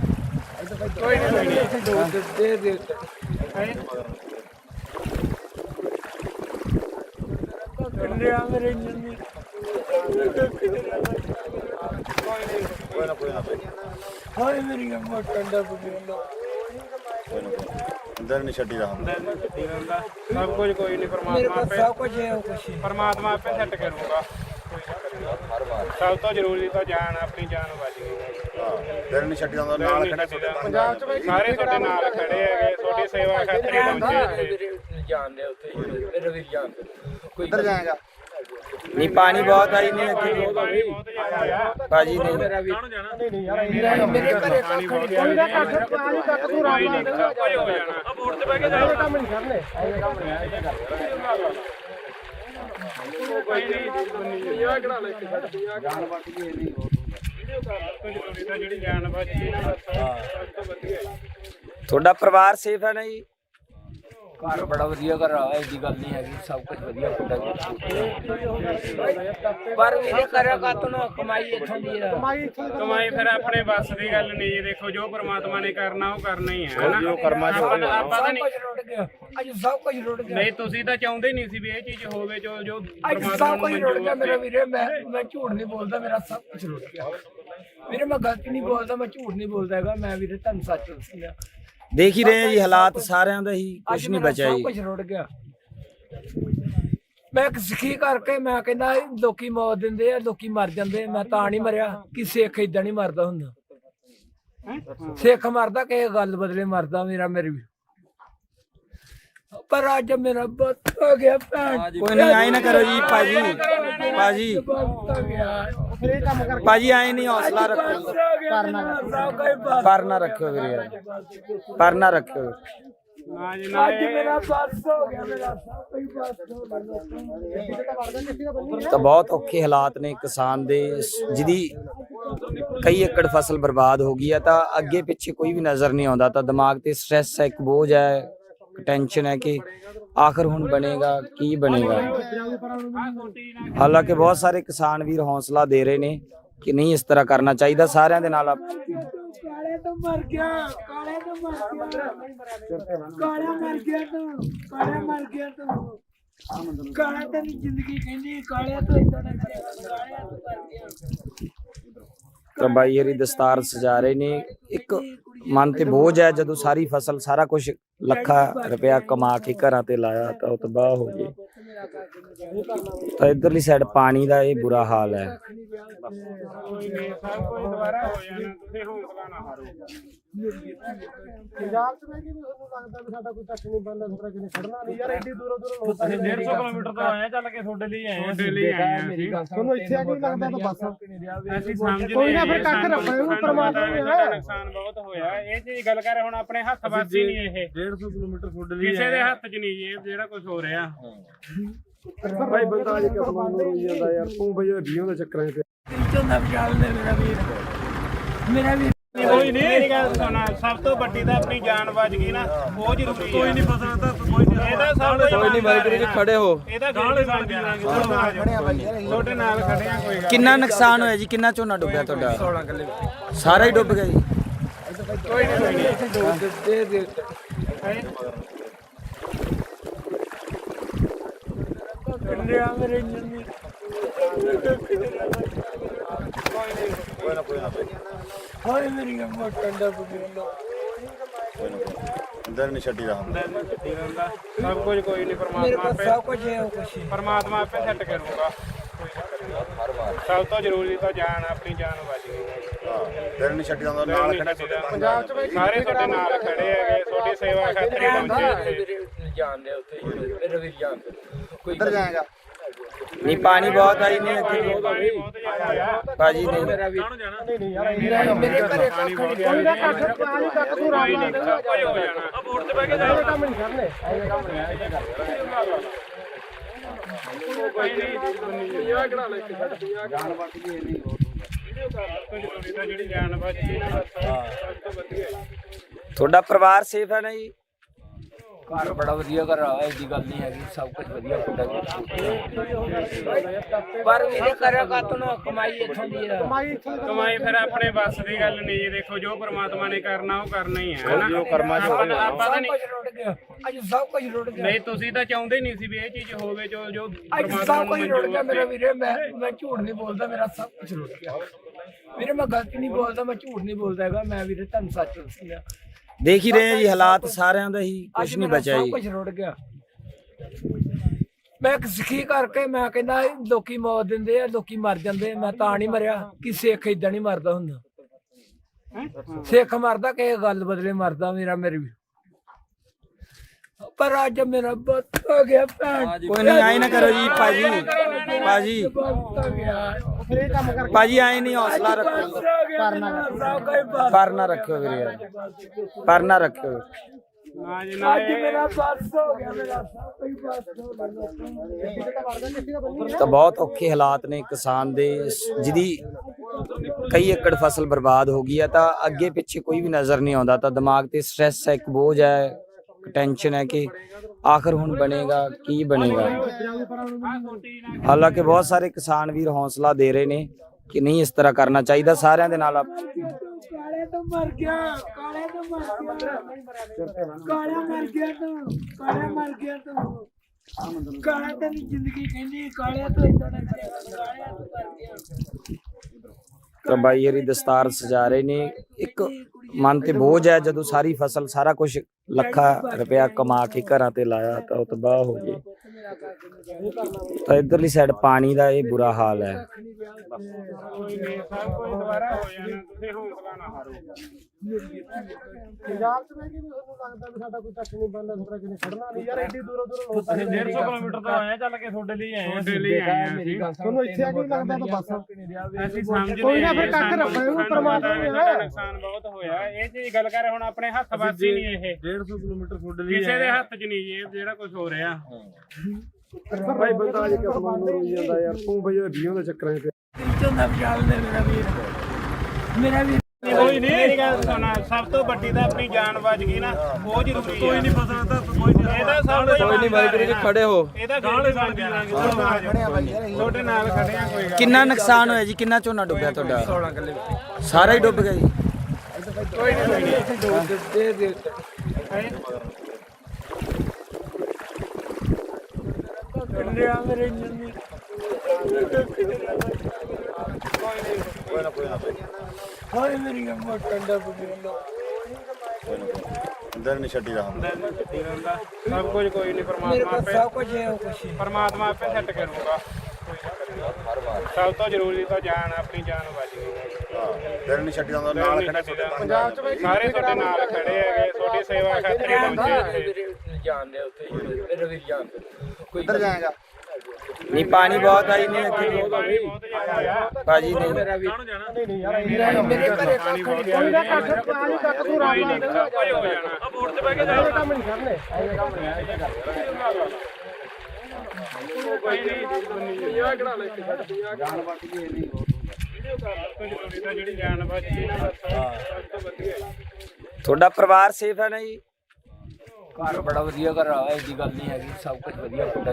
ਕੰਡਿਆ ਮੇਰੇ ਜੰਮੀ ਕੋਈ ਨਾ ਕੋਈ ਨਾ ਹੋਏ ਮੇਰੀ ਅੰਮਾ ਕੰਡਾ ਬੁਗਿਆ ਅੰਦਰ ਨਹੀਂ ਛੱਡੀ ਦਾ ਨਹੀਂ ਛੱਡੀ ਰਹਿੰਦਾ ਸਭ ਕੁਝ ਕੋਈ ਨਹੀਂ ਮੇਰੇ ਪਰਮਾਤਮਾ ਕੋਲ ਆਪੇ ਸਭ ਕੁਝ ਹੈ ਉਹ ਕੁਛ ਹੈ। ਪਰਮਾਤਮਾ ਆਪੇ ਸੈੱਟ ਕਰੂਗਾ। ਸਭ ਤੋਂ ਜ਼ਰੂਰੀ ਤਾਂ ਜਾਨ ਆਪਣੀ ਜਾਨ ਬਚ ਗਈ। ਅੰਦਰ ਨਹੀਂ ਛੱਡੀ ਦਾ ਨਾਲ ਖੜਾ ਪੰਜਾਬ ਚ ਸਾਰੇ ਤੁਹਾਡੇ ਨਾਲ ਖੜੇ ਹੈਗੇ ਤੁਹਾਡੀ ਸੇਵਾ ਖਾਤਰ ਹੀ ਪਹੁੰਚੇ ਇੱਥੇ। ਜਾਣਦੇ ਉੱਥੇ। ਮੇਰੇ ਵੀਰ ਜਾਣਦੇ ਕੋਈ ਅੰਦਰ ਜਾਏਗਾ। ਨਹੀਂ, ਪਾਣੀ ਬਹੁਤ ਆਈ ਨਹੀਂ ਅੱਗੇ ਭਾਜੀ ਨਹੀਂ। ਮੇਰੇ ਘਰੇ ਪਾਣੀ ਕੋਈ ਨਾ ਕੱਖ ਪਾਣੀ ਕੱਖ ਤੂੰ ਰਾਮ ਨਾਲ ਹੋ ਜਾਣਾ ਆ ਬੋਰਡ ਤੇ ਬਹਿ ਕੇ ਇਹ ਕੰਮ ਨਹੀਂ ਕਰਨੇ ਕੋਈ ਨਹੀਂ ਜ਼ਰੂਰੀ ਤਾਂ ਜਿਹੜੀ ਜਾਨ ਬਚ ਗਈ ਨਾ ਬਸ ਸਭ ਤੋਂ ਵਧੀਆ ਤੁਹਾਡਾ ਪਰਿਵਾਰ ਸੇਫ ਹੈ ਨਾ ਜੀ? ਘਰ ਬੜਾ ਵਧੀਆ ਘਰ ਆ ਐਡੀ ਗੱਲ ਨਹੀਂ ਹੈਗੀ ਸਭ ਕੁਝ ਵਧੀਆ ਪੁੱਟਾ ਪਰ ਵੀਰੇ ਕਰਿਆ ਕਾਤੋਂ ਨਾ ਕਮਾਈ ਇੱਥੋਂ ਦੀ ਆ। ਕਮਾਈ ਫਿਰ ਆਪਣੇ ਵੱਸ ਦੀ ਗੱਲ ਨਹੀਂ ਜੀ ਦੇਖੋ ਜੋ ਪ੍ਰਮਾਤਮਾ ਨੇ ਕਰਨਾ ਉਹ ਕਰਨਾ ਹੀ ਹੈ ਹਨਾ? ਜੋ ਕਰਮਾਂ 'ਚ ਆਪਾਂ ਤਾਂ- ਨਹੀਂ ਗਿਆ ਅੱਜ ਸਭ ਕੁਝ ਰੁੜ ਗਿਆ। ਨਹੀਂ ਤੁਸੀਂ ਤਾਂ ਚਾਹੁੰਦੇ ਨਹੀਂ ਸੀ ਵੀ ਇਹ ਚੀਜ਼ ਹੋਵੇ ਜੋ ਜੋ ਅੱਜ ਪ੍ਰਮਾਤਮਾ ਸਭ ਨੂੰ ਕੁਝ ਰੁੜ ਗਿਆ ਮੇਰਾ ਵੀਰੇ ਮੈਂ ਮੈਂ ਝੂਠ ਨਹੀਂ ਬੋਲਦਾ ਮੇਰਾ ਸਭ ਕੁਝ ਰੁੜ ਗਿਆ। ਵੀਰੇ ਮੈਂ ਗਲਤ ਨਹੀਂ ਬੋਲਦਾ ਮੈਂ ਝੂਠ ਨਹੀਂ ਬੋਲਦਾ ਹੈਗਾ ਮੈਂ ਵੀਰੇ ਤੁਹਾਨੂੰ ਸੱਚ ਦੱਸਿਆ ਦੇਖ ਹੀ ਰਹੇ ਹਾਂ ਜੀ ਹਾਲਾਤ ਸਾਰਿਆਂ ਦਾ ਹੀ ਕੁਝ ਨਹੀਂ ਬਚਿਆ ਸਭ ਜੀ। ਕੁਝ ਰੁੜ ਗਿਆ। ਮੈਂ ਇੱਕ ਸਿੱਖੀ ਕਰਕੇ ਮੈਂ ਕਹਿੰਦਾ ਲੋਕੀ ਮੌਤ ਦਿੰਦੇ ਆ ਲੋਕੀ ਮਰ ਜਾਂਦੇ ਮੈਂ ਤਾਂ ਨਹੀਂ ਮਰਿਆ ਕਿ ਸਿੱਖ ਇਦਾਂ ਨਹੀਂ ਮਰਦਾ ਹੁੰਦਾ। ਸਿੱਖ ਮਰਦਾ ਕਿਸੇ ਗੱਲ ਬਦਲੇ ਮਰਦਾ ਮੇਰਾ ਮੇਰੇ ਵੀ। ਪਰ ਅੱਜ ਮੇਰਾ ਬੱਤ ਹੋ ਗਿਆ ਭੈਣ। ਕੋਈ ਨਹੀਂ ਆਏ ਨਾ ਕਰੋ ਜੀ ਭਾਜੀ। ਭਾਜੀ। ਭਾਜੀ ਆਏ ਨਹੀਂ ਹੌਸਲਾ ਰੱਖੋ। ਪਰ ਨਾ ਰੱਖਿਓ ਵੀਰੇ ਯਾਰ। ਪਰ ਨਾ ਰੱਖਿਓ। ਨਾ ਜੀ ਨਾ ਅੱਜ ਇਹ- ਮੇਰਾ ਬੱਤ ਹੋ ਗਿਆ। ਮੇਰਾ ਸਭ ਕੁਝ ਬੱਤ ਹੋ ਗਿਆ। ਤਾਂ ਬਹੁਤ ਔਖੇ ਹਾਲਾਤ ਨੇ ਕਿਸਾਨ ਦੇ। ਜਿਹਦੀ ਕਈ ਏਕੜ ਫਸਲ ਬਰਬਾਦ ਹੋ ਗਈ ਹੈ ਤਾਂ ਅੱਗੇ ਪਿੱਛੇ ਕੋਈ ਵੀ ਨਜ਼ਰ ਨਹੀਂ ਆਉਂਦਾ। ਤਾਂ ਦਿਮਾਗ ਤੇ ਸਟ੍ਰੈਸ ਹੈ ਇੱਕ ਬੋਝ ਹੈ। ਟੈਨਸ਼ਨ ਹੈ ਕਿ ਆਖਰ ਹੁਣ ਬਣੇਗਾ ਕੀ ਬਣੇਗਾ ਹਾਲਾਂਕਿ ਬਹੁਤ ਸਾਰੇ ਕਿਸਾਨ ਵੀਰ ਹੌਸਲਾ ਦੇ ਰਹੇ ਨੇ ਕਿ ਨਹੀਂ ਇਸ ਤਰ੍ਹਾਂ ਕਰਨਾ ਚਾਹੀਦਾ ਸਾਰਿਆਂ ਦੇ ਨਾਲ ਆਪ- ਕਾਲੇ ਤੋਂ ਮਰ ਗਿਆ ਕਾਲੇ ਤੋਂ ਮਰ ਗਿਆ ਕਾਲਾ ਮਰ ਗਿਆ ਤੂੰ ਕਾਲਾ ਮਰ ਗਿਆ ਤੂੰ ਕਾਲਾ ਤੇਰੀ ਜ਼ਿੰਦਗੀ ਕਹਿੰਦੀ ਕਾਲਿਆ ਤੋਂ ਇਦਾਂ ਨਾ ਕਰਿਆ ਕਾਲਿਆ ਤੋਂ ਮਰ ਗਿਆ ਤਾਂ ਬਾਈ ਹਰੀ ਦਸਤਾਰ ਸਜਾ ਰਹੇ ਨੇ ਇੱਕ ਮਨ ਤੇ ਬੋਝ ਹੈ, ਜਦੋਂ ਸਾਰੀ ਫਸਲ, ਸਾਰਾ ਕੁਝ ਲੱਖਾਂ ਰੁਪਇਆ ਕਮਾ ਕੇ ਘਰਾਂ ਤੇ ਲਾਇਆ ਤਾਂ ਉਹ ਤਬਾਹ ਹੋ ਗਈ ਤਾਂ ਇਧਰਲੀ ਸਾਈਡ ਪਾਣੀ ਦਾ ਇਹ ਬੁਰਾ ਹਾਲ ਹੈ। ਕੋਈ ਨਹੀਂ ਸਭ ਕੁਝ ਦੁਬਾਰਾ ਹੋ ਜਾਣਾ ਤੁਸੀਂ ਹੌਸਲਾ ਨਾ ਹਾਰੋ ਪੰਜਾਬ ਚ ਮੈਂ ਕਿ ਤੁਹਾਨੂੰ ਲੱਗਦਾ ਵੀ ਸਾਡਾ ਕੋਈ ਟੱਚ ਨਹੀਂ ਬੰਦਾ ਥੋੜਾ ਕਿਨੇ ਖੜਨਾ ਨਹੀਂ ਯਾਰ ਐਡੀ ਦੂਰੋਂ ਦੂਰੋਂ ਲੋਕ 150 ਕਿਲੋਮੀਟਰ ਤੋਂ ਆਏ ਚੱਲ ਕੇ ਤੁਹਾਡੇ ਲਈ ਆਏ ਤੁਹਾਡੇ ਲਈ ਆਏ ਹਾਂ ਅਸੀਂ। ਤੁਹਾਨੂੰ ਇੱਥੇ ਆ ਕੇ ਹੀ ਲੱਗਦਾ ਤਾਂ ਬਸ ਅਸੀਂ ਸਮਝਦੇ ਕੋਈ ਨਾ ਹਾਂ ਫਿਰ ਕੱਖ ਸਾਨੂੰ- ਰੱਖੋ, ਇਹਨੂੰ ਸਾਨੂੰ ਪਰਮਾਤਮਾ ਪਤਾ ਹੈ ਨੇ। ਸਾਡਾ ਨੁਕਸਾਨ ਬਹੁਤ ਹੋਇਆ ਇਹ ਚੀਜ਼ ਗੱਲ ਕਰ ਹੁਣ ਆਪਣੇ ਹੱਥ ਵੱਸ ਹੀ ਨਹੀਂ ਇਹ 150 ਕਿਲੋਮੀਟਰ ਤੁਹਾਡੇ ਕਿਸੇ ਦੇ ਹੱਥ 'ਚ ਨਹੀਂ ਇਹ ਜਿਹੜਾ ਕੁਝ ਹੋ ਰਿਹਾ। ਭਾਈ ਬੰਦਾ ਅੱਜ ਕਿਸਮਾਂ ਨੂੰ ਰੋਈ ਜਾਂਦਾ ਯਾਰ ਤੂੰ ਬਈ ਡੀਓ ਦੇ ਚੱਕਰਾਂ 'ਚ ਇੱਥੋਂ ਦਾ ਵਿਚਾਲ ਨੇ ਮੇਰਾ ਵੀਰ। ਮੇਰਾ ਵੀਰ ਕੋਈ ਨਹੀਂ। ਮੇਰੀ ਗੱਲ ਸੁਣਾ ਸਭ ਤੋਂ ਵੱਡੀ ਤਾਂ ਆਪਣੀ ਜਾਨ ਬਚ ਗਈ ਨਾ ਉਹ ਜ਼ਰੂਰੀ ਹੈ ਕੋਈ ਨਹੀਂ ਫਸਣਾ ਤਾਂ ਕੋਈ ਨਹੀਂ ਇਹਦਾ ਸਭ ਤੋਂ ਕੋਈ ਨਹੀਂ ਵਾਹਿਗੁਰੂ ਜੀ ਖੜੇ ਹੋ। ਇਹਦਾ ਗਾਲੇ ਬਣ ਜਾਣਗੇ ਤੁਹਾਡੇ ਨਾਲ ਖੜੇ ਆ ਕੋਈ ਗੱਲ ਕਿੰਨਾ ਨੁਕਸਾਨ ਹੋਇਆ ਜੀ? ਕਿੰਨਾ ਝੋਨਾ ਡੁੱਬਿਆ ਤੁਹਾਡਾ? 16 ਕਿੱਲੇ ਸਾਰਾ ਹੀ ਡੁੱਬ ਗਿਆ ਜੀ। ਕੋਈ ਨਾ ਕੋਈ ਨਾ ਕੋਈ ਹੋਏ ਮੇਰੀ ਨਾ, ਕੋਈ ਨਾ ਅੰਦਰ ਨਹੀਂ ਛੱਡੀ ਹੁੰਦਾ ਸਭ ਕੁਝ ਕੋਈ ਨਹੀਂ ਮੇਰੇ ਪਰਮਾਤਮਾ ਕੋਲ ਆਪੇ ਸਭ ਕੁਝ ਹੈ ਉਹ ਕੁਝ ਪਰਮਾਤਮਾ ਆਪੇ ਸੈੱਟ ਕਰੂਗਾ ਸਭ ਤੋਂ ਜ਼ਰੂਰੀ ਤਾਂ ਜਾਨ ਆਪਣੀ ਜਾਨ ਬਚ ਗਈ ਹਾਂ ਦਿਲ ਨਹੀਂ ਛੱਡੀ ਦਾ ਹੁੰਦਾ ਨਾਲ ਖੜਾ ਪੰਜਾਬ ਚ ਸਾਰੇ ਤੁਹਾਡੇ ਨਾਲ ਖੜੇ ਹੈਗੇ ਤੁਹਾਡੀ ਸੇਵਾ ਖਾਤਰ ਹੀ ਪਹੁੰਚੇ ਇੱਥੇ ਜਾਣਦੇ ਉੱਥੇ ਮੇਰੇ ਵੀਰ ਜਾਣਦੇ ਕੋਈ ਕਿੱਧਰ ਜਾਏਗਾ। ਨਹੀਂ, ਪਾਣੀ ਬਹੁਤ ਆਈ ਨਹੀਂ ਅੱਗੇ। ਭਾਜੀ, ਨਹੀਂ। ਮੇਰੇ ਘਰੇ ਪਾਣੀ ਬਹੁਤ ਜ਼ਿਆਦਾ ਆ ਕੋਈ ਨਹੀਂ ਸਭ ਕੁਝ ਹੋ ਜਾਣਾ ਆ ਬੋਰਡ ਤੇ ਬਹਿ ਕੇ ਜਾਓ ਕੰਮ ਨਹੀਂ ਕਰਨੇ ਕੋਈ ਨਹੀਂ ਇਹ ਕਿਹੜਾ ਲੈ ਕੇ ਜਾਨ ਬਚ ਗਈ ਨਹੀਂ ਜਿਹੜੀ ਜਾਨ ਬਚ ਗਈ ਸਭ ਤੋਂ ਵਧੀਆ ਤੁਹਾਡਾ ਪਰਿਵਾਰ ਸੇਫ ਹੈ ਨਾ ਜੀ? ਘਰ ਬੜਾ ਵਧੀਆ ਘਰ ਆ ਐਡੀ ਗੱਲ ਨਹੀਂ ਹੈਗੀ ਸਭ ਕੁਝ ਵਧੀਆ ਪੁੱਟਾ ਪਰ ਵੀਰੇ ਕਰਿਆ ਕਾਤੋਂ ਕਮਾਈ ਇੱਥੋਂ ਦੀ ਆ। ਕਮਾਈ ਫਿਰ ਆਪਣੇ ਵੱਸ ਦੀ ਗੱਲ ਨਹੀਂ ਜੀ ਦੇਖੋ ਜੋ ਪ੍ਰਮਾਤਮਾ ਨੇ ਕਰਨਾ ਉਹ ਕਰਨਾ ਹੀ ਹੈ ਹਨਾ ਜੋ ਕਰਮਾਂ 'ਚ ਹੋਣਾ। ਆਪਾਂ ਤਾਂ ਨਹੀਂ ਕੁਝ ਰੁੜ ਗਿਆ। ਅੱਜ ਸਭ ਕੁਝ ਰੁੜ ਗਿਆ। ਨਹੀਂ ਤੁਸੀਂ ਤਾਂ ਚਾਹੁੰਦੇ ਨਹੀਂ ਸੀ ਵੀ ਇਹ ਚੀਜ਼ ਹੋਵੇ ਜੋ ਜੋ ਪ੍ਰਮਾਤਮਾ ਸਭ ਨੂੰ ਕੁਝ ਰੁੜ ਗਿਆ ਮੇਰਾ ਮਨਜ਼ੂਰ ਵੀਰੇ ਮੈਂ ਮੈਂ ਝੂਠ ਨਹੀਂ ਬੋਲਦਾ ਮੇਰਾ ਸਭ ਕੁਝ ਰੁੜ ਗਿਆ। ਵੀਰੇ ਮੈਂ ਗਲਤ ਨਹੀਂ ਬੋਲਦਾ ਮੈਂ ਝੂਠ ਨਹੀਂ ਬੋਲਦਾ ਹੈਗਾ ਮੈਂ ਵੀਰੇ ਤੁਹਾਨੂੰ ਸੱਚ ਦੱਸਿਆ ਦੇਖ ਹੀ ਰਹੇ ਹਾਂ ਜੀ ਹਾਲਾਤ ਸਾਰਿਆਂ ਦਾ ਹੀ ਕੁਝ ਨਹੀਂ ਬਚਿਆ ਸਭ ਜੀ। ਕੁਝ ਰੁੜ ਗਿਆ। ਮੈਂ ਇੱਕ ਸਿੱਖੀ ਕਰਕੇ ਮੈਂ ਕਹਿੰਦਾ ਲੋਕੀ ਮੌਤ ਦਿੰਦੇ ਆ ਲੋਕੀ ਮਰ ਜਾਂਦੇ ਮੈਂ ਤਾਂ ਨਹੀਂ ਮਰਿਆ ਕਿ ਸਿੱਖ ਇਦਾਂ ਨਹੀਂ ਮਰਦਾ ਹੁੰਦਾ। ਸਿੱਖ ਮਰਦਾ ਕਿਸੇ ਗੱਲ ਬਦਲੇ ਮਰਦਾ ਮੇਰਾ ਮੇਰੇ ਵੀ। ਪਰ ਅੱਜ ਮੇਰਾ ਬੱਤ ਹੋ ਗਿਆ ਭੈਣ ਕੋਈ ਨਹੀਂ ਆਏ ਨਾ ਕਰੋ ਜੀ ਭਾਜੀ ਭਾਜੀ। ਭਾਜੀ ਆਏ ਨਹੀਂ ਹੌਸਲਾ ਰੱਖੋ। ਕਰਨਾ ਪਰ ਨਾ ਰੱਖਿਓ ਵੀਰੇ। ਯਾਰ ਪਰ ਨਾ ਨਾ ਗਿਆ ਤਾਂ ਬਹੁਤ ਔਖੇ ਹਾਲਾਤ ਨੇ ਕਿਸਾਨ ਦੇ। ਜਿਹਦੀ ਕਈ ਏਕੜ ਫਸਲ ਬਰਬਾਦ ਹੋ ਗਈ ਹੈ ਤਾਂ ਅੱਗੇ ਪਿੱਛੇ ਕੋਈ ਵੀ ਨਜ਼ਰ ਨਹੀਂ ਆਉਂਦਾ ਤਾਂ ਦਿਮਾਗ ਤੇ ਸਟ੍ਰੈਸ ਹੈ ਇੱਕ ਬੋਝ ਹੈ ਟੈਨਸ਼ਨ ਹੈ ਕਿ ਆਖਰ ਹੁਣ ਬਣੇਗਾ ਕੀ ਬਣੇਗਾ ਹਾਲਾਂਕਿ ਬਹੁਤ ਸਾਰੇ ਕਿਸਾਨ ਵੀਰ ਹੌਸਲਾ ਦੇ ਰਹੇ ਨੇ ਕਿ ਨਹੀਂ ਇਸ ਤਰ੍ਹਾਂ ਕਰਨਾ ਚਾਹੀਦਾ ਸਾਰਿਆਂ ਦੇ ਨਾਲ ਕਾਲੇ ਤੋਂ ਮਰ ਗਿਆ ਕਾਲੇ ਤੋਂ ਮਰ ਗਿਆ ਕਾਲਾ ਮਰ ਗਿਆ ਤੂੰ ਕਾਲਾ ਮਰ ਗਿਆ ਤੂੰ ਕਾਲਾ ਤੈਨੂੰ ਜ਼ਿੰਦਗੀ ਕਹਿੰਦੀ ਕਾਲਿਆ ਤੋਂ ਇਦਾਂ ਨਾ ਕਰਿਆ ਕਾਲਿਆ ਤੋਂ ਮਰ ਗਿਆ ਤਾਂ ਬਾਈ ਹਰੀ ਦਸਤਾਰ ਸਜਾ ਰਹੇ ਨੇ ਇੱਕ ਮਨ ਤੇ ਬੋਝ ਹੈ ਜਦੋਂ ਸਾਰੀ ਫਸਲ ਸਾਰਾ ਕੁਝ ਲੱਖਾਂ ਰੁਪਇਆ ਕਮਾ ਕੇ ਘਰਾਂ ਤੇ ਲਾਇਆ ਤਾਂ ਉਹ ਤਬਾਹ ਹੋ ਗਈ। ਤਾਂ ਇਧਰਲੀ ਸਾਈਡ ਪਾਣੀ ਦਾ ਇਹ ਬੁਰਾ ਹਾਲ ਹੈ। ਕੋਈ ਨਹੀਂ ਸਭ ਕੁਝ ਦੁਬਾਰਾ ਹੋ ਜਾਣਾ ਤੁਸੀਂ ਹੌਸਲਾ ਨਾ ਹਾਰੋ ਪੰਜਾਬ ਚ ਬਹਿ ਕੇ ਵੀ ਲੱਗਦਾ ਵੀ ਸਾਡਾ ਕੋਈ ਟੱਚ ਨਹੀਂ ਬੰਦਾ ਥੋੜਾ ਕਿਨੇ ਖੜਨਾ ਨਹੀਂ ਯਾਰ ਐਡੀ ਦੂਰੋਂ ਦੂਰੋਂ ਲੋਕ 150 ਕਿਲੋਮੀਟਰ ਤੋਂ ਆਏ ਚੱਲ ਕੇ ਤੁਹਾਡੇ ਲਈ ਆਏ ਤੁਹਾਡੇ ਲਈ ਆਏ ਤੁਹਾਨੂੰ ਇੱਥੇ ਆ ਕੇ ਲੱਗਦਾ ਤਾਂ ਬਸ ਅਸੀਂ ਸਮਝਦੇ ਕੋਈ ਨਾ ਫਿਰ ਕੱਖ ਸਾਨੂੰ- ਰੱਖੋ, ਪਰਮਾਤਮਾ ਪਤਾ ਨੁਕਸਾਨ ਬਹੁਤ ਹੋਇਆ ਇਹ ਚੀਜ਼ ਗੱਲ ਕਰ ਹੁਣ ਆਪਣੇ ਹੱਥ ਵੱਸ ਹੀ ਨਹੀਂ ਇਹ 150 ਕਿਲੋਮੀਟਰ ਤੁਹਾਡੇ ਲਈ ਕਿਸੇ ਦੇ ਹੱਥ 'ਚ ਨਹੀਂ ਇਹ ਜਿਹੜਾ ਕੁਝ ਹੋ ਰਿਹਾ ਭਾਈ ਬੰਦਾ ਅੱਜ ਕਿਸ ਨੂੰ ਰੋਈ ਜਾਂਦਾ ਯਾਰ ਤੂੰ ਬਈ ਵੀਡੀਓ ਦੇ ਚੱਕਰਾਂ 'ਚ ਤੀਜੋਂ ਨਾ ਵਿਚਾਲ ਦੇ ਮੇਰਾ ਵੀਰ। ਮੇਰਾ ਵੀਰ ਕੋਈ ਨਹੀਂ। ਮੇਰੀ ਗੱਲ ਸੁਣ ਸਭ ਤੋਂ ਵੱਡੀ ਤਾਂ ਆਪਣੀ ਜਾਨ ਬਚ ਗਈ ਨਾ ਉਹ ਜ਼ਰੂਰੀ ਕੋਈ ਨਹੀਂ ਫਸਣਾ ਤਾਂ ਕੋਈ ਨਹੀਂ ਇਹਦਾ ਸਭ ਕੋਈ ਨਹੀਂ ਵਾਹਿਗੁਰੂ ਜੀ ਖੜੇ ਹੋ। ਇਹਦਾ ਗਾਲੇ ਬਣ ਗਿਆ ਤੁਹਾਡੇ ਨਾਲ ਖੜੇ ਆ ਕੋਈ ਗੱਲ ਕਿੰਨਾ ਨੁਕਸਾਨ ਹੋਇਆ ਜੀ ਕਿੰਨਾ ਝੋਨਾ ਡੁੱਬਿਆ ਤੁਹਾਡਾ? 16 ਕਿੱਲੇ ਸਾਰਾ ਹੀ ਡੁੱਬ ਗਿਆ ਜੀ। ਲਿਆ ਮੇਰੇ ਇੰਜਨ ਕੋਈ ਨਾ ਕੋਈ ਨਾ ਕੋਈ ਹੋਏ ਮੇਰੀ ਗੱਮਾ ਕੰਡਾ ਬੁਗਿੰਦਾ ਨਾ। ਅੰਦਰ ਨਹੀਂ ਛੱਡੀ ਸਭ ਕੁਝ ਕੋਈ ਨਹੀਂ ਮੇਰੇ ਪਰਮਾਤਮਾ ਕੋਲ ਆਪੇ ਸਭ ਕੁਝ ਹੈ ਉਹ ਕੁਛ ਹੀ। ਪਰਮਾਤਮਾ ਆਪੇ ਸੈੱਟ ਕਰੂਗਾ। ਸਭ ਤੋਂ ਜ਼ਰੂਰੀ ਤਾਂ ਜਾਨ ਆਪਣੀ ਜਾਨ ਬਚ ਗਈ ਅੰਦਰ ਨਹੀਂ ਛੱਡੀ ਦਾ ਹੁੰਦਾ, ਨਾਲ ਖੜਾ ਤੁਹਾਡੇ ਨਾਲ। ਪੰਜਾਬ ਚ ਸਾਰੇ ਤੁਹਾਡੇ ਨਾਲ ਖੜੇ ਹੈਗੇ ਤੁਹਾਡੀ ਸੇਵਾ ਖਾਤਰ ਹੀ ਪਹੁੰਚੇ ਇੱਥੇ। ਜਾਣਦੇ ਉੱਥੇ। ਮੇਰੇ ਵੀਰ ਜਾਣਦੇ ਕਿੱਧਰ ਜਾਏਗਾ। ਨਹੀਂ, ਪਾਣੀ ਬਹੁਤ ਆਈ ਨਹੀਂ ਅੱਗੇ ਭਾਜੀ, ਨਹੀਂ। ਮੇਰੇ ਘਰੇ ਪਾਣੀ ਬਹੁਤ ਕੋਈ ਨਾ ਕੱਖ ਪਾਣੀ ਕੱਖ ਤੂੰ ਰਾਮ ਨਾਲ ਹੋ ਜਾਣਾ ਆ ਬੋਰਡ ਤੇ ਬਹਿ ਕੇ ਇਹ ਕੰਮ ਨਹੀਂ ਕਰਨੇ ਜਿਹੜੀ ਜਾਨ ਬਚ ਗਈ ਨਾ ਬਸ ਸਭ ਤੋਂ ਵਧੀਆ ਤੁਹਾਡਾ ਪਰਿਵਾਰ ਸੇਫ ਹੈ ਨਾ ਜੀ? ਘਰ ਬੜਾ ਵਧੀਆ ਘਰ ਆ ਐਡੀ ਗੱਲ ਨਹੀਂ ਹੈਗੀ ਸਭ ਕੁਝ ਵਧੀਆ ਤੁਹਾਡਾ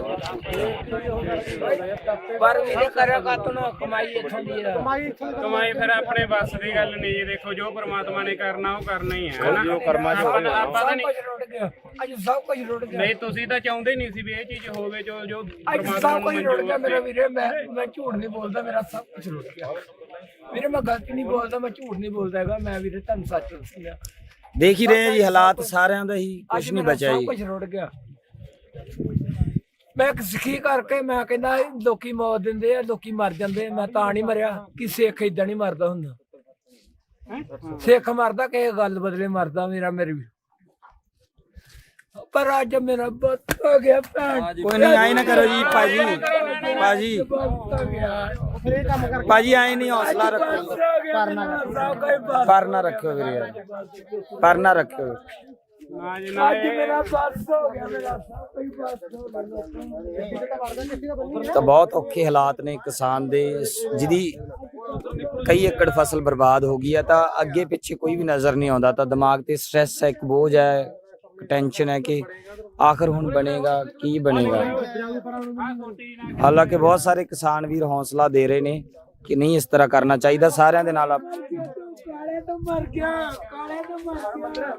ਪਰ ਵੀਰੇ ਕਰਿਆ ਕਾਤੋਂ ਨਾ ਕਮਾਈ ਇੱਥੋਂ ਦੀ ਆ। ਕਮਾਈ ਫਿਰ ਆਪਣੇ ਵੱਸ ਦੀ ਗੱਲ ਨਹੀਂ ਜੀ ਦੇਖੋ ਜੋ ਪ੍ਰਮਾਤਮਾ ਨੇ ਕਰਨਾ ਉਹ ਕਰਨਾ ਹੀ ਹੈ ਹਨਾ? ਜੋ ਕਰਮਾਂ ਚ ਤਾਂ- ਆਪਾਂ ਤਾਂ ਨਹੀਂ ਕੁਝ ਰੁੜ ਗਿਆ ਅੱਜ ਸਭ ਕੁਝ ਰੁੜ ਗਿਆ। ਨਹੀਂ ਤੁਸੀਂ ਤਾਂ ਚਾਹੁੰਦੇ ਨਹੀਂ ਸੀ ਵੀ ਇਹ ਚੀਜ਼ ਹੋਵੇ ਜੋ ਜੋ ਪ੍ਰਮਾਤਮਾ ਨੂੰ ਮਨਜ਼ੂਰ ਗਿਆ ਮੇਰਾ ਵੀਰੇ ਮੈਂ ਮੈਂ ਝੂਠ ਨਹੀਂ ਬੋਲਦਾ ਮੇਰਾ ਸਭ ਕੁਝ ਰੁੜ ਗਿਆ। ਵੀਰੇ ਮੈਂ ਗਲਤ ਨਹੀਂ ਬੋਲਦਾ ਮੈਂ ਝੂਠ ਨਹੀਂ ਬੋਲਦਾ ਹੈਗਾ ਮੈਂ ਵੀਰੇ ਤੁਹਾਨੂੰ ਸੱਚ ਦੱਸਿਆ ਦੇਖ ਹੀ ਰਹੇ ਹਾਂ ਜੀ ਹਾਲਾਤ ਸਾਰਿਆਂ ਦਾ ਹੀ ਕੁਝ ਨਹੀਂ ਬਚਿਆ ਸਭ ਜੀ। ਕੁਝ ਰੁੜ ਗਿਆ। ਮੈਂ ਇੱਕ ਸਿੱਖੀ ਕਰਕੇ ਮੈਂ ਕਹਿੰਦਾ ਲੋਕੀ ਮੌਤ ਦਿੰਦੇ ਆ ਲੋਕੀ ਮਰ ਜਾਂਦੇ ਮੈਂ ਤਾਂ ਨਹੀਂ ਮਰਿਆ ਕਿ ਸਿੱਖ ਇਦਾਂ ਨਹੀਂ ਮਰਦਾ ਹੁੰਦਾ। ਸਿੱਖ ਮਰਦਾ ਕਿ ਗੱਲ ਬਦਲੇ ਮਰਦਾ ਮੇਰਾ ਮੇਰੇ ਵੀ। ਪਰ ਅੱਜ ਮੇਰਾ ਬੱਤ ਹੋ ਗਿਆ ਭੈਣ। ਕੋਈ ਨਹੀਂ ਆਏ ਨਾ ਕਰੋ ਜੀ ਭਾਜੀ ਭਾਜੀ। ਬੱਤ ਹੋ ਗਿਆ। ਭਾਜੀ ਆਏ ਨਹੀਂ ਹੌਸਲਾ ਰੱਖੋ। ਪਰ ਨਾ ਰੱਖਿਓ ਵੀਰੇ। ਯਾਰ ਪਰ ਨਾ ਰੱਖਿਓ। ਨਾ ਜੀ ਨਾ ਅੱਜ ਮੇਰਾ ਬੱਤ ਹੋ ਗਿਆ ਮੇਰਾ ਸਭ ਕੋਈ ਬੱਤ ਹੋ ਗਿਆ ਤਾਂ ਬਹੁਤ ਔਖੇ ਹਾਲਾਤ ਨੇ ਕਿਸਾਨ ਦੇ ਜਿਹਦੀ ਕਈ ਏਕੜ ਫਸਲ ਬਰਬਾਦ ਹੋ ਗਈ ਹੈ ਤਾਂ ਅੱਗੇ ਪਿੱਛੇ ਕੋਈ ਵੀ ਨਜ਼ਰ ਨਹੀਂ ਆਉਂਦਾ ਤਾਂ ਦਿਮਾਗ ਤੇ ਸਟ੍ਰੈਸ ਹੈ ਇੱਕ ਬੋਝ ਹੈ ਟੈਨਸ਼ਨ ਹੈ ਕਿ ਆਖਰ ਹੁਣ ਬਣੇਗਾ ਕੀ ਬਣੇਗਾ ਹਾਲਾਂਕਿ ਬਹੁਤ ਸਾਰੇ ਕਿਸਾਨ ਵੀਰ ਹੌਸਲਾ ਦੇ ਰਹੇ ਨੇ ਕਿ ਨਹੀਂ ਇਸ ਤਰ੍ਹਾਂ ਕਰਨਾ ਚਾਹੀਦਾ ਸਾਰਿਆਂ ਦੇ ਨਾਲ ਕਾਲੇ ਤੋਂ ਮਰ ਗਿਆ ਕਾਲੇ ਤੋਂ ਮਰ ਗਿਆ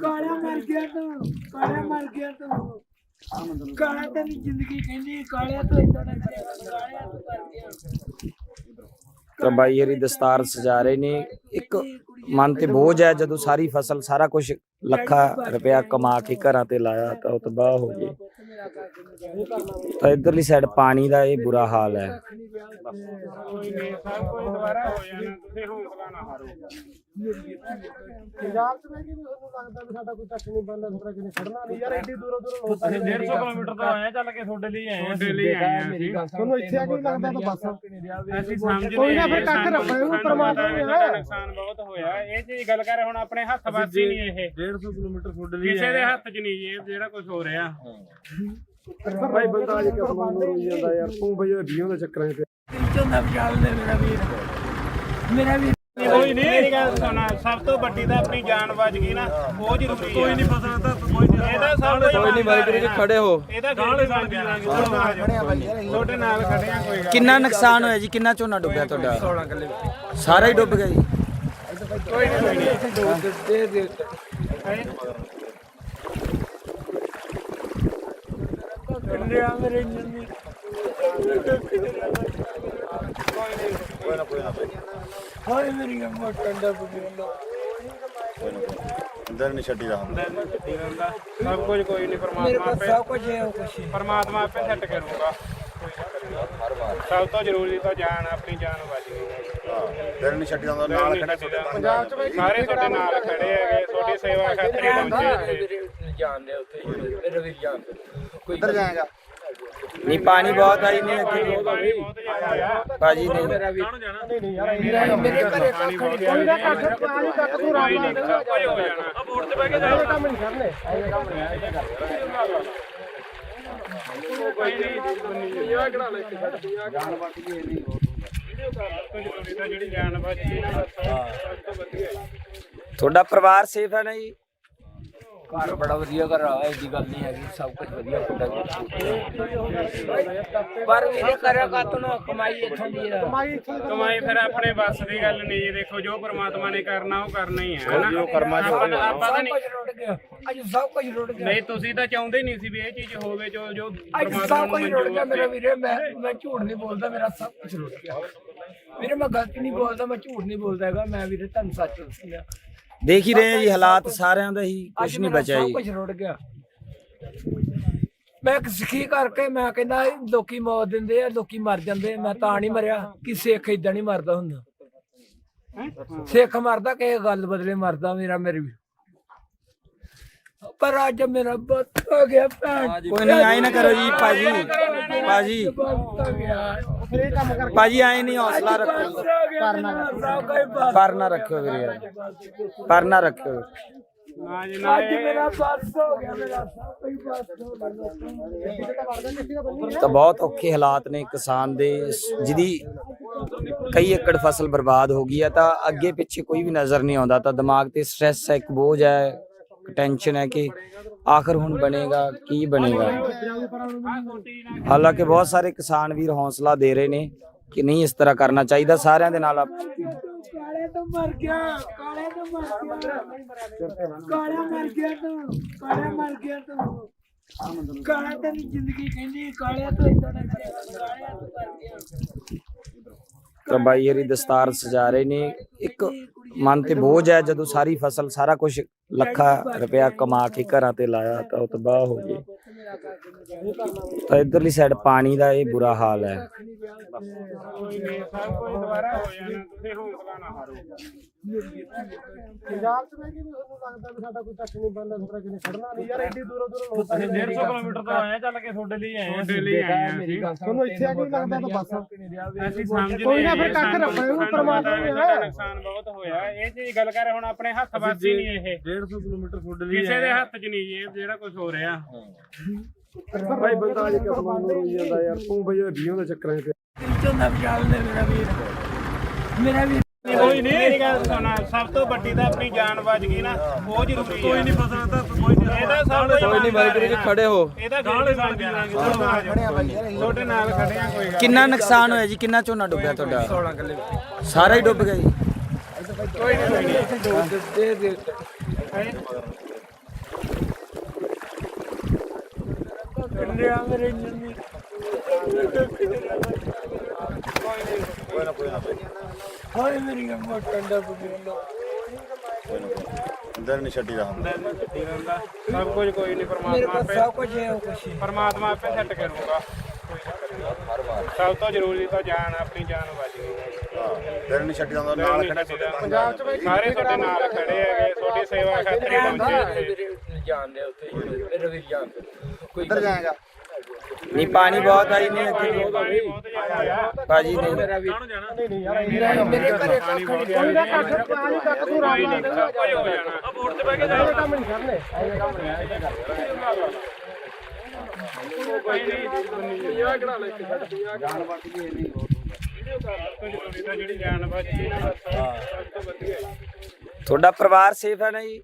ਕਾਲਾ ਮਰ ਗਿਆ ਤੂੰ ਕਾਲਾ ਮਰ ਗਿਆ ਤੂੰ ਕਾਲਾ ਤੈਨੂੰ ਜ਼ਿੰਦਗੀ ਕਹਿੰਦੀ ਕਾਲਿਆ ਤੋਂ ਇਦਾਂ ਨਾ ਕਰਿਆ ਕਾਲਿਆ ਤੋਂ ਮਰ ਗਿਆ ਤਾਂ ਬਾਈ ਹਰੀ ਦਸਤਾਰ ਸਜਾ ਰਹੇ ਨੇ। ਇੱਕ ਮਨ ਤੇ ਬੋਝ ਹੈ, ਜਦੋਂ ਸਾਰੀ ਫਸਲ, ਸਾਰਾ ਕੁਝ ਲੱਖਾਂ ਰੁਪਇਆ ਕਮਾ ਕੇ ਘਰਾਂ ਤੇ ਲਾਇਆ, ਤਾਂ ਉਹ ਤਬਾਹ ਹੋ ਗਈ ਤਾਂ ਇਧਰਲੀ ਸਾਈਡ ਪਾਣੀ ਦਾ ਇਹ ਬੁਰਾ ਹਾਲ ਹੈ। ਕੋਈ ਨਹੀਂ ਸਭ ਕੁਝ ਦੁਬਾਰਾ ਹੋ ਜਾਣਾ ਤੁਸੀਂ ਹੌਸਲਾ ਨਾ ਹਾਰੋ ਪੰਜਾਬ ਚ ਬਹਿ ਕੇ ਵੀ ਤੁਹਾਨੂੰ ਲੱਗਦਾ ਵੀ ਸਾਡਾ ਕੋਈ ਟੱਚ ਨਹੀਂ ਬੰਦਾ ਥੋੜਾ ਕਿਨੇ ਖੜਨਾ ਨਹੀਂ ਯਾਰ ਐਡੀ ਦੂਰੋਂ ਦੂਰੋਂ ਲੋਕ 150 ਕਿਲੋਮੀਟਰ ਤੋਂ ਆਏ ਚੱਲ ਕੇ ਤੁਹਾਡੇ ਲਈ ਆਏ ਤੁਹਾਡੇ ਲਈ ਆਏ ਹਾਂ ਅਸੀਂ। ਤੁਹਾਨੂੰ ਇੱਥੇ ਆ ਕੇ ਲੱਗਦਾ ਤਾਂ ਬਸ। ਅਸੀਂ ਸਮਝਦੇ ਕੋਈ ਨਾ ਫਿਰ ਹਾਂ, ਕੱਖ ਸਾਨੂੰ- ਰੱਖੋ, ਇਹਨੂੰ ਸਾਨੂੰ ਪਰਮਾਤਮਾ ਪਤਾ ਵੀ ਨੇ ਸਾਡਾ ਹੈ। ਨੁਕਸਾਨ ਬਹੁਤ ਹੋਇਆ। ਇਹ ਚੀਜ਼ ਗੱਲ ਕਰ ਹੁਣ ਆਪਣੇ ਹੱਥ ਵੱਸ ਹੀ ਨਹੀਂ ਇਹ। 150 ਕਿਲੋਮੀਟਰ ਤੁਹਾਡੇ ਲਈ ਕਿਸੇ ਦੇ ਹੱਥ 'ਚ ਨਹੀਂ ਜੀ ਇਹ ਜਿਹੜਾ ਕੁਝ ਹੋ ਰਿਹਾ। ਭਾਈ ਬੰਦਾ ਅੱਜ ਕਿਸ ਨੂੰ ਰੋਈ ਜਾਂਦਾ ਯਾਰ ਤੂੰ ਬਈ ਵੀਡੀਓ ਦੇ ਚੱਕਰਾਂ 'ਚ ਨਾ ਵਿਚਾਲ ਦੇ ਮੇਰਾ ਵੀਰ। ਮੇਰਾ ਵੀ ਕੋਈ ਨਹੀਂ। ਮੇਰੀ ਗੱਲ ਸੁਣ ਸਭ ਤੋਂ ਵੱਡੀ ਤਾਂ ਆਪਣੀ ਜਾਨ ਬਚ ਗਈ ਨਾ ਉਹ ਜ਼ਰੂਰੀ ਕੋਈ ਨਹੀਂ ਫਸਣਾ ਤਾਂ ਕੋਈ ਨਹੀਂ। ਇਹਦਾ ਸਭ ਤੋਂ ਕੋਈ ਨਹੀਂ ਵਾਹਿਗੁਰੂ ਜੀ ਖੜੇ ਹੋ। ਇਹਦਾ ਗਾਲੇ ਬਣ ਜਾਣਗੇ ਤੁਹਾਡੇ ਨਾਲ ਖੜੇ ਆ ਕੋਈ ਗੱਲ ਕਿੰਨਾ ਨੁਕਸਾਨ ਹੋਇਆ ਜੀ? ਕਿੰਨਾ ਝੋਨਾ ਡੁੱਬਿਆ ਤੁਹਾਡਾ? 16 ਕਿੱਲੇ ਸਾਰਾ ਹੀ ਡੁੱਬ ਗਿਆ ਜੀ। ਕੰਡਿਆ ਮੇਰੇ ਨੰਨੀ ਕੋਈ ਨਾ? ਕੋਈ ਨਾ ਕੋਈ ਹਾਏ ਮੇਰੀ ਅੰਮਾ ਕੰਡਾ ਬੁਗਿੰਦਾ ਅੰਦਰ ਨਹੀਂ ਛੱਡੀ ਨਹੀਂ ਸਭ ਕੁਝ ਕੋਈ ਨਹੀਂ ਮੇਰੇ ਪਰਮਾਤਮਾ ਕੋਲ ਆਪੇ ਸਭ ਕੁਝ ਹੈ ਉਹ ਕੁਛ ਹੀ। ਪਰਮਾਤਮਾ ਆਪੇ ਸੈੱਟ ਕਰੂਗਾ। ਸਭ ਤੋਂ ਜ਼ਰੂਰੀ ਤਾਂ ਜਾਨ ਆਪਣੀ ਜਾਨ ਬਚ ਗਈ। ਹਾਂ ਅੰਦਰ ਨਹੀਂ ਛੱਡੀ ਦਾ ਹੁੰਦਾ, ਨਾਲ ਖੜਾ ਤੁਹਾਡੇ ਪੰਜਾਬ ਚ ਸਾਰੇ ਤੁਹਾਡੇ ਨਾਲ ਖੜੇ ਹੈਗੇ ਤੁਹਾਡੀ ਸੇਵਾ ਖਾਤਰ ਹੀ ਪਹੁੰਚੇ ਇੱਥੇ। ਜਾਣਦੇ ਉੱਥੇ ਮੇਰੇ ਵੀਰ ਜਾਣਦੇ ਕੋਈ ਅੰਦਰ ਜਾਏਗਾ। ਨਹੀਂ, ਪਾਣੀ ਬਹੁਤ ਆਈ ਨਹੀਂ ਅੱਗੇ ਪਾਣੀ ਬਹੁਤ ਜ਼ਿਆਦਾ ਆ ਭਾਜੀ ਨੇ ਮੇਰਾ ਵੀਰ ਮੇਰੇ ਘਰੇ ਪਾਣੀ ਬਹੁਤ ਕੋਈ ਨਾ ਕੱਟ ਪਾਣੀ ਕੱਟ ਤੂੰ ਰਾਮ ਨਾਲ ਹੋ ਜਾਣਾ ਆ ਬੋਰਡ ਤੇ ਬਹਿ ਕੇ ਜਾਓ ਕੰਮ ਨਹੀਂ। ਕਰਨੇ ਜਿਹੜੀ ਜਾਨ ਬਚ ਗਈ ਨਾ ਬਸ ਸਭ ਤੋਂ ਵਧੀਆ ਤੁਹਾਡਾ ਪਰਿਵਾਰ ਸੇਫ ਹੈ ਨਾ ਜੀ? ਘਰ ਬੜਾ ਵਧੀਆ ਘਰ ਆ ਐਡੀ ਗੱਲ ਨਹੀਂ ਹੈਗੀ ਸਭ ਕੁਝ ਵਧੀਆ ਤੁਹਾਡਾ ਪਰ ਵੀਰੇ ਕਰਿਆ ਕਾਤੋਂ ਨਾ ਕਮਾਈ ਇੱਥੋਂ ਦੀ ਆ। ਕਮਾਈ ਫਿਰ ਆਪਣੇ ਵੱਸ ਦੀ ਗੱਲ ਨਹੀਂ ਜੀ ਦੇਖੋ ਜੋ ਪ੍ਰਮਾਤਮਾ ਨੇ ਕਰਨਾ ਉਹ ਕਰਨਾ ਹੀ ਹੈ ਹਨਾ? ਜੋ ਕਰਮਾ ਚ ਆਪਾਂ ਤਾਂ ਨਹੀਂ ਕੁਝ ਰੁੜ ਗਿਆ ਅੱਜ ਸਭ ਕੁਝ ਰੁੜ ਗਿਆ। ਨਹੀਂ ਤੁਸੀਂ ਤਾਂ ਚਾਹੁੰਦੇ ਨਹੀਂ ਸੀ ਵੀ ਇਹ ਚੀਜ਼ ਹੋਵੇ ਜੋ ਜੋ ਅੱਜ ਪ੍ਰਮਾਤਮਾ ਸਭ ਨੂੰ ਕੁਝ ਰੁੜ ਗਿਆ ਮਨਜ਼ੂਰ ਮੇਰਾ ਸੀ ਵੀਰੇ ਮੈਂ ਮੈਂ ਝੂਠ ਨਹੀਂ ਬੋਲਦਾ ਮੇਰਾ ਸਭ ਕੁਝ ਰੁੜ ਗਿਆ। ਵੀਰੇ ਮੈਂ ਗਲਤ ਨਹੀਂ ਬੋਲਦਾ ਮੈਂ ਝੂਠ ਨਹੀਂ ਬੋਲਦਾ ਹੈਗਾ ਮੈਂ ਵੀਰੇ ਤੁਹਾਨੂੰ ਸੱਚ ਦੱਸਿਆ ਦੇਖ ਹੀ ਰਹੇ ਹਾਂ ਜੀ ਹਾਲਾਤ ਸਾਰਿਆਂ ਦਾ ਹੀ ਕੁਝ ਨਹੀਂ ਬਚਿਆ ਸਭ ਜੀ। ਕੁਝ ਰੁੜ ਗਿਆ। ਮੈਂ ਇੱਕ ਸਿੱਖੀ ਕਰਕੇ ਮੈਂ ਕਹਿੰਦਾ ਲੋਕੀ ਮੌਤ ਦਿੰਦੇ ਆ ਲੋਕੀ ਮਰ ਜਾਂਦੇ ਆ, ਮੈਂ ਤਾਂ ਨਹੀਂ ਮਰਿਆ ਕਿ ਸਿੱਖ ਇਦਾਂ ਨਹੀਂ ਮਰਦਾ ਹੁੰਦਾ। ਸਿੱਖ ਮਰਦਾ ਕਿਸੇ ਗੱਲ ਬਦਲੇ ਮਰਦਾ ਮੇਰਾ ਮੇਰੇ ਵੀ। ਪਰ ਅੱਜ ਮੇਰਾ ਬੱਤ ਹੋ ਗਿਆ ਭੈਣ। ਕੋਈ ਨਹੀਂ ਆਏ ਨਾ ਕਰੋ ਜੀ ਭਾਜੀ। ਭਾਜੀ। ਬੱਤ ਹੋ ਗਿਆ। ਭਾਜੀ ਆਏ ਨਹੀਂ ਹੌਸਲਾ ਰੱਖੋ। ਪਰ ਨਾ ਰੱਖਿਓ ਵੀਰੇ। ਯਾਰ ਪਰ ਨਾ ਰੱਖਿਓ। ਨਾ ਜੀ ਨਾ ਅੱਜ ਮੇਰਾ ਬੱਤ ਹੋ ਗਿਆ ਮੇਰਾ ਸਭ ਕੁਝ ਬੱਤ ਹੋ ਗਿਆ। ਤਾਂ ਬਹੁਤ ਔਖੇ ਹਾਲਾਤ ਨੇ ਕਿਸਾਨ ਦੇ ਜਿਹਦੀ ਕਈ ਏਕੜ ਫਸਲ ਬਰਬਾਦ ਹੋ ਗਈ ਹੈ ਤਾਂ ਅੱਗੇ ਪਿੱਛੇ ਕੋਈ ਵੀ ਨਜ਼ਰ ਨਹੀਂ ਆਉਂਦਾ। ਤਾਂ ਦਿਮਾਗ ਤੇ ਸਟ੍ਰੈਸ ਹੈ ਇੱਕ ਬੋਝ ਹੈ। ਟੈਨਸ਼ਨ ਹੈ ਕਿ ਆਖਰ ਹੁਣ ਬਣੇਗਾ, ਕੀ ਬਣੇਗਾ? ਹਾਲਾਂਕਿ ਬਹੁਤ ਸਾਰੇ ਕਿਸਾਨ ਵੀਰ ਹੌਸਲਾ ਦੇ ਰਹੇ ਨੇ ਕਿ ਨਹੀਂ ਇਸ ਤਰ੍ਹਾਂ ਕਰਨਾ ਚਾਹੀਦਾ, ਸਾਰਿਆਂ ਦੇ ਨਾਲ ਕਾਲੇ ਤੋਂ ਮਰ ਗਿਆ, ਕਾਲੇ ਤੋਂ ਮਰ ਗਿਆ। ਕਾਲਾ ਮਰ ਗਿਆ ਤੂੰ, ਕਾਲਾ ਮਰ ਗਿਆ ਤੂੰ। ਕਾਲਾ ਤੇਰੀ ਜ਼ਿੰਦਗੀ ਕਹਿੰਦੀ ਕਾਲਿਆ ਤੋਂ ਇਦਾਂ ਨਾ ਕਰਿਆ ਕਾਲਿਆ ਤੂੰ ਮਰ ਗਿਆ। ਤਾਂ ਬਾਈ ਹਰੀ ਦਸਤਾਰ ਸਜਾ ਰਹੇ ਨੇ। ਇੱਕ ਮਨ ਤੇ ਬੋਝ ਹੈ, ਜਦੋਂ ਸਾਰੀ ਫਸਲ, ਸਾਰਾ ਕੁਝ ਲੱਖਾਂ ਰੁਪਇਆ ਕਮਾ ਕੇ ਘਰਾਂ ਤੇ ਲਾਇਆ, ਤਾਂ ਉਹ ਤਬਾਹ ਹੋ ਗਈ। ਤਾਂ ਇਧਰਲੀ ਸਾਈਡ ਪਾਣੀ ਦਾ ਇਹ ਬੁਰਾ ਹਾਲ ਹੈ। ਕੋਈ ਨਹੀਂ ਸਭ ਕੁਝ ਦੁਬਾਰਾ ਹੋ ਜਾਣਾ ਤੁਸੀਂ ਹੌਸਲਾ ਨਾ ਹਾਰੋ ਅਸੀਂ 150 ਕਿਲੋਮੀਟਰ ਤੋਂ ਆਏ ਚੱਲ ਕੇ ਤੁਹਾਡੇ ਲਈ ਆਏ ਤੁਹਾਡੇ ਲਈ ਆਏ ਅਸੀਂ। ਤੁਹਾਨੂੰ ਇੱਥੇ ਆ ਕੇ ਲੱਗਦਾ ਤਾਂ ਬਸ ਅਸੀਂ ਸਮਝਦੇ ਕੋਈ ਨਾ ਫਿਰ ਕੱਖ ਰੱਖੋ ਪਰਮਾਤਮਾ ਨੇ ਨੁਕਸਾਨ ਬਹੁਤ ਹੋਇਆ ਇਹ ਚੀਜ਼ ਗੱਲ ਕਰ ਹੁਣ ਆਪਣੇ ਹੱਥ ਵੱਸ ਨਹੀਂ ਇਹ 150 ਕਿਲੋਮੀਟਰ ਤੁਹਾਡੇ ਲਈ ਕਿਸੇ ਦੇ ਹੱਥ 'ਚ ਨਹੀਂ ਇਹ ਜਿਹੜਾ ਕੁਝ ਹੋ ਰਿਹਾ ਭਾਈ ਬੰਦਾ ਅੱਜ ਕਿਸਮਾਂ ਨੂੰ ਰੋਈ ਜਾਂਦਾ ਯਾਰ ਤੂੰ ਬਈ ਵੀਆਂ ਦੇ ਚੱਕਰਾਂ 'ਚ ਝੋਨਾ ਵਿਚਾਲ ਦੇ ਮੇਰਾ ਵੀਰ। ਮੇਰਾ ਵੀਰ ਕੋਈ ਨਹੀਂ। ਮੇਰੀ ਗੱਲ ਸੁਣ ਸਭ ਤੋਂ ਵੱਡੀ ਤਾਂ ਆਪਣੀ ਜਾਨ ਬਚ ਗਈ ਨਾ ਉਹ ਜ਼ਰੂਰੀ ਕੋਈ ਨਹੀਂ ਫਸਣਾ ਤਾਂ ਕੋਈ ਨਹੀਂ। ਇਹਦਾ ਸਭ ਤੋਂ ਕੋਈ ਨਹੀਂ ਵਾਹਿਗੁਰੂ ਜੀ ਖੜੇ ਹੋ। ਇਹਦਾ ਗਾਲੇ ਬਣ ਜਾਣਗੇ ਤੁਹਾਡੇ ਨਾਲ ਖੜੇ ਆ ਕੋਈ ਗੱਲ ਕਿੰਨਾ ਨੁਕਸਾਨ ਹੋਇਆ ਜੀ? ਕਿੰਨਾ ਝੋਨਾ ਡੁੱਬਿਆ ਤੁਹਾਡਾ? 16 ਕਿੱਲੇ ਸਾਰਾ ਹੀ ਡੁੱਬ ਗਿਆ ਜੀ। ਦੇ ਦੇ ਕੰਡਿਆ ਮੇਰੇ ਨੰਨੀ ਕੋਈ ਨਾ ਕੋਈ ਨਾ ਕੋਈ ਹਾਏ ਮੇਰੀ ਅੰਮਾ ਕੰਡਾ ਬੁਗਿੰਦਾ ਕੋਈ ਨਾ ਕੋਈ ਅੰਦਰ ਨਹੀਂ ਛੱਡੀ ਨਹੀਂ ਸਭ ਕੁਝ ਕੋਈ ਨਹੀਂ ਮੇਰੇ ਪਰਮਾਤਮਾ ਕੋਲ ਆਪੇ ਸਭ ਕੁਝ ਹੈ ਉਹ ਕੁਛ ਹੀ। ਪਰਮਾਤਮਾ ਆਪੇ ਸੈੱਟ ਕਰੂਗਾ। ਸਭ ਤੋਂ ਜ਼ਰੂਰੀ ਤਾਂ ਜਾਨ ਆਪਣੀ ਜਾਨ ਬਚ ਗਈ। ਹਾਂ ਅੰਦਰ ਨਹੀਂ ਛੱਡੀ ਦਾ ਹੁੰਦਾ, ਨਾਲ ਖੜਾ ਪੰਜਾਬ ਚ ਸਾਰੇ ਤੁਹਾਡੇ ਨਾਲ ਖੜੇ ਹੈਗੇ ਤੁਹਾਡੀ ਸੇਵਾ ਖਾਤਰ ਹੀ ਪਹੁੰਚੇ ਇੱਥੇ ਜਾਣਦੇ ਉੱਥੇ ਮੇਰੇ ਵੀਰ ਜਾਣਦੇ ਕੋਈ ਅੰਦਰ ਜਾਏਗਾ ਨਹੀਂ, ਪਾਣੀ ਬਹੁਤ ਆਈ ਨਹੀਂ ਅੱਗੇ ਭਾਜੀ ਨੇ ਮੇਰੇ ਘਰੇ ਕੋਈ ਨਾ ਕੱਖ ਪਾਣੀ ਕੱਖ ਤੂੰ ਰਾਮ ਨਾਲ ਹੋ ਜਾਣਾ ਆ ਬੋਰਡ ਤੇ ਬਹਿ ਕੇ ਜਾਓ ਕੰਮ ਨਹੀਂ ਕਰਨੇ ਕੋਈ ਨਹੀਂ ਵੀਡੀਓ ਕਰ ਲਓ ਜ਼ਰੂਰੀ ਤਾਂ ਜਿਹੜੀ ਜਾਨ ਬਚ ਨਾ ਬਸ ਤੋਂ ਵਧੀਆ ਤੁਹਾਡਾ ਪਰਿਵਾਰ ਸੇਫ ਹੈ ਨਾ ਜੀ?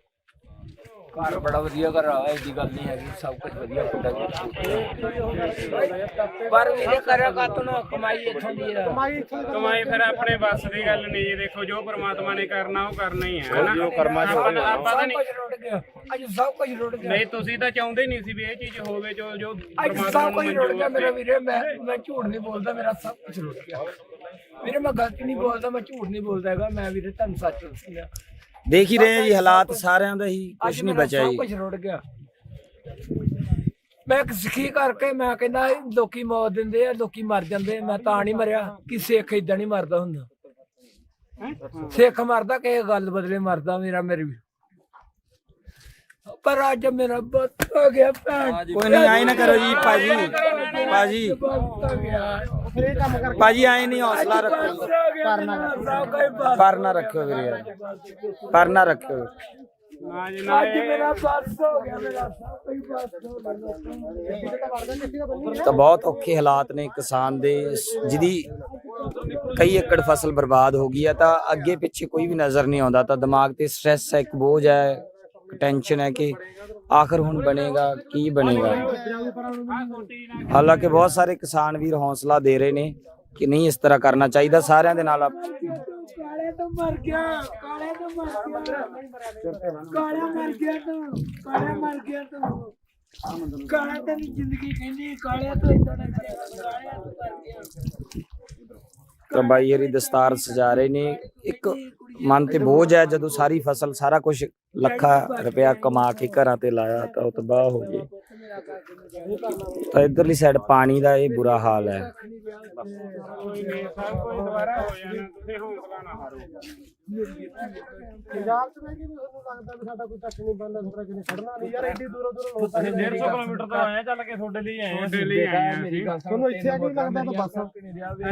ਘਰ ਬੜਾ ਵਧੀਆ ਘਰ ਆ ਐਡੀ ਗੱਲ ਨਹੀਂ ਹੈਗੀ ਸਭ ਕੁਝ ਵਧੀਆ ਹੁੰਦਾ ਪਰ ਵੀਰੇ ਕਰਿਆ ਕਾਤੋਂ ਨਾ ਕਮਾਈ ਇੱਥੋਂ ਦੀ ਆ। ਕਮਾਈ ਫਿਰ ਆਪਣੇ ਵੱਸ ਦੀ ਗੱਲ ਨਹੀਂ ਜੀ ਦੇਖੋ ਜੋ ਪ੍ਰਮਾਤਮਾ ਨੇ ਕਰਨਾ ਉਹ ਕਰਨਾ ਹੀ ਹੈ ਹਨਾ? ਜੋ ਕਰਮਾਂ 'ਚ ਆਪਾਂ ਤਾਂ- ਆਪਾਂ ਤਾਂ ਸਭ ਨਹੀਂ ਕੁਝ ਰੁੜ ਗਿਆ ਅੱਜ ਸਭ ਕੁਝ ਰੁੜ ਗਿਆ। ਨਹੀਂ ਤੁਸੀਂ ਤਾਂ ਚਾਹੁੰਦੇ ਨਹੀਂ ਸੀ ਵੀ ਇਹ ਚੀਜ਼ ਹੋਵੇ ਜੋ ਜੋ ਅੱਜ ਪ੍ਰਮਾਤਮਾ ਸਭ ਨੂੰ ਕੁਝ ਰੁੜ ਗਿਆ ਮੇਰਾ ਵੀਰੇ ਮੈਂ ਮੈਂ ਝੂਠ ਨਹੀਂ ਬੋਲਦਾ ਮੇਰਾ ਸਭ ਕੁਝ ਰੁੜ ਗਿਆ। ਵੀਰੇ ਮੈਂ ਗਲਤ ਨਹੀਂ ਬੋਲਦਾ ਮੈਂ ਝੂਠ ਨਹੀਂ ਬੋਲਦਾ ਹੈਗਾ ਮੈਂ ਵੀਰੇ ਤੁਹਾਨੂੰ ਸੱਚ ਦੱਸਿਆ ਦੇਖ ਹੀ ਰਹੇ ਹਾਂ ਜੀ ਹਾਲਾਤ ਸਾਰਿਆਂ ਦਾ ਹੀ ਕੁਝ ਨਹੀਂ ਬਚਿਆ ਸਭ ਜੀ। ਕੁਝ ਰੁੜ ਗਿਆ। ਮੈਂ ਇੱਕ ਸਿੱਖੀ ਕਰਕੇ ਮੈਂ ਕਹਿੰਦਾ ਲੋਕੀ ਮੌਤ ਦਿੰਦੇ ਆ ਲੋਕੀ ਮਰ ਜਾਂਦੇ ਮੈਂ ਤਾਂ ਨਹੀਂ ਮਰਿਆ ਕਿ ਸਿੱਖ ਇਦਾਂ ਨਹੀਂ ਮਰਦਾ ਹੁੰਦਾ। ਸਿੱਖ ਮਰਦਾ ਕਿਸੇ ਗੱਲ ਬਦਲੇ ਮਰਦਾ ਮੇਰਾ ਮੇਰੇ ਵੀ। ਪਰ ਅੱਜ ਮੇਰਾ ਬੱਤ ਹੋ ਗਿਆ ਭੈਣ। ਕੋਈ ਨਹੀਂ ਆਏ ਨਾ ਕਰੋ ਜੀ ਭਾਜੀ। ਭਾਜੀ। ਭਾਜੀ ਆਏ ਨਹੀਂ ਹੌਸਲਾ ਰੱਖੋ। ਪਰ ਨਾ ਰੱਖਿਓ ਵੀਰੇ। ਯਾਰ ਪਰ ਨਾ ਰੱਖਿਓ। ਨਾ ਜੀ ਨਾ ਅੱਜ ਮੇਰਾ ਬੱਤ ਹੋ ਗਿਆ ਮੇਰਾ ਸਭ ਕੁਝ ਬੱਤ ਹੋ ਗਿਆ। ਤਾਂ ਬਹੁਤ ਔਖੇ ਹਾਲਾਤ ਨੇ ਕਿਸਾਨ ਦੇ। ਜਿਹਦੀ ਕਈ ਏਕੜ ਫਸਲ ਬਰਬਾਦ ਹੋ ਗਈ ਹੈ ਤਾਂ ਅੱਗੇ ਪਿੱਛੇ ਕੋਈ ਵੀ ਨਜ਼ਰ ਨਹੀਂ ਆਉਂਦਾ। ਤਾਂ ਦਿਮਾਗ ਤੇ ਸਟ੍ਰੈਸ ਹੈ ਇੱਕ ਬੋਝ ਹੈ ਟੈਨਸ਼ਨ ਹੈ ਕਿ ਆਖਰ ਹੁਣ ਬਣੇਗਾ ਕੀ ਬਣੇਗਾ? ਹਾਲਾਂਕਿ ਬਹੁਤ ਸਾਰੇ ਕਿਸਾਨ ਵੀਰ ਹੌਸਲਾ ਦੇ ਰਹੇ ਨੇ ਕਿ ਨਹੀਂ ਇਸ ਤਰ੍ਹਾਂ ਕਰਨਾ ਚਾਹੀਦਾ ਸਾਰਿਆਂ ਦੇ ਨਾਲ ਕਾਲੇ ਤੋਂ ਮਰ ਗਿਆ ਕਾਲੇ ਤੋਂ ਮਰ ਗਿਆ। ਕਾਲਾ ਮਰ ਗਿਆ ਤੂੰ ਕਾਲਾ ਮਰ ਗਿਆ ਤੂੰ। ਕਾਲਾ ਤੇਰੀ ਜ਼ਿੰਦਗੀ ਕਹਿੰਦੀ ਕਾਲਿਆ ਤੋਂ ਇਦਾਂ ਨਾ ਕਾਲਿਆ ਤੋਂ ਮਰ ਗਿਆ। ਤਾਂ ਬਾਈ ਹਰੀ ਦਸਤਾਰ ਸਜਾ ਰਹੇ ਨੇ। ਇੱਕ ਮਨ ਤੇ ਬੋਝ ਹੈ ਜਦੋਂ ਸਾਰੀ ਫਸਲ ਸਾਰਾ ਕੁਝ ਲੱਖਾਂ ਰੁਪਇਆ ਕਮਾ ਕੇ ਘਰਾਂ ਤੇ ਲਾਇਆ ਤਾਂ ਉਹ ਤਬਾਹ ਹੋ ਗਈ ਤਾਂ ਇਧਰਲੀ ਸਾਈਡ ਪਾਣੀ ਦਾ ਇਹ ਬੁਰਾ ਹਾਲ ਹੈ। ਕੋਈ ਨਹੀਂ ਸਭ ਕੁਝ ਦੁਬਾਰਾ ਹੋ ਜਾਣਾ ਤੁਸੀਂ ਹੌਸਲਾ ਨਾ ਹਾਰੋ ਪੰਜਾਬ ਚ ਮੈਂ ਕਿ ਤੁਹਾਨੂੰ ਲੱਗਦਾ ਵੀ ਸਾਡਾ ਕੋਈ ਟੱਚ ਨਹੀਂ ਬੰਦਾ ਥੋੜਾ ਕਿਨੇ ਖੜਨਾ ਨਹੀਂ ਯਾਰ ਐਡੀ ਦੂਰੋਂ ਦੂਰੋਂ ਲੋਕ 150 ਕਿਲੋਮੀਟਰ ਤੋਂ ਆਏ ਚੱਲ ਕੇ ਤੁਹਾਡੇ ਲਈ ਆਏ ਤੁਹਾਡੇ ਲਈ ਆਏ ਆ ਅਸੀਂ। ਤੁਹਾਨੂੰ ਇੱਥੇ ਆ ਕੇ ਲੱਗਦਾ ਤਾਂ ਬਸ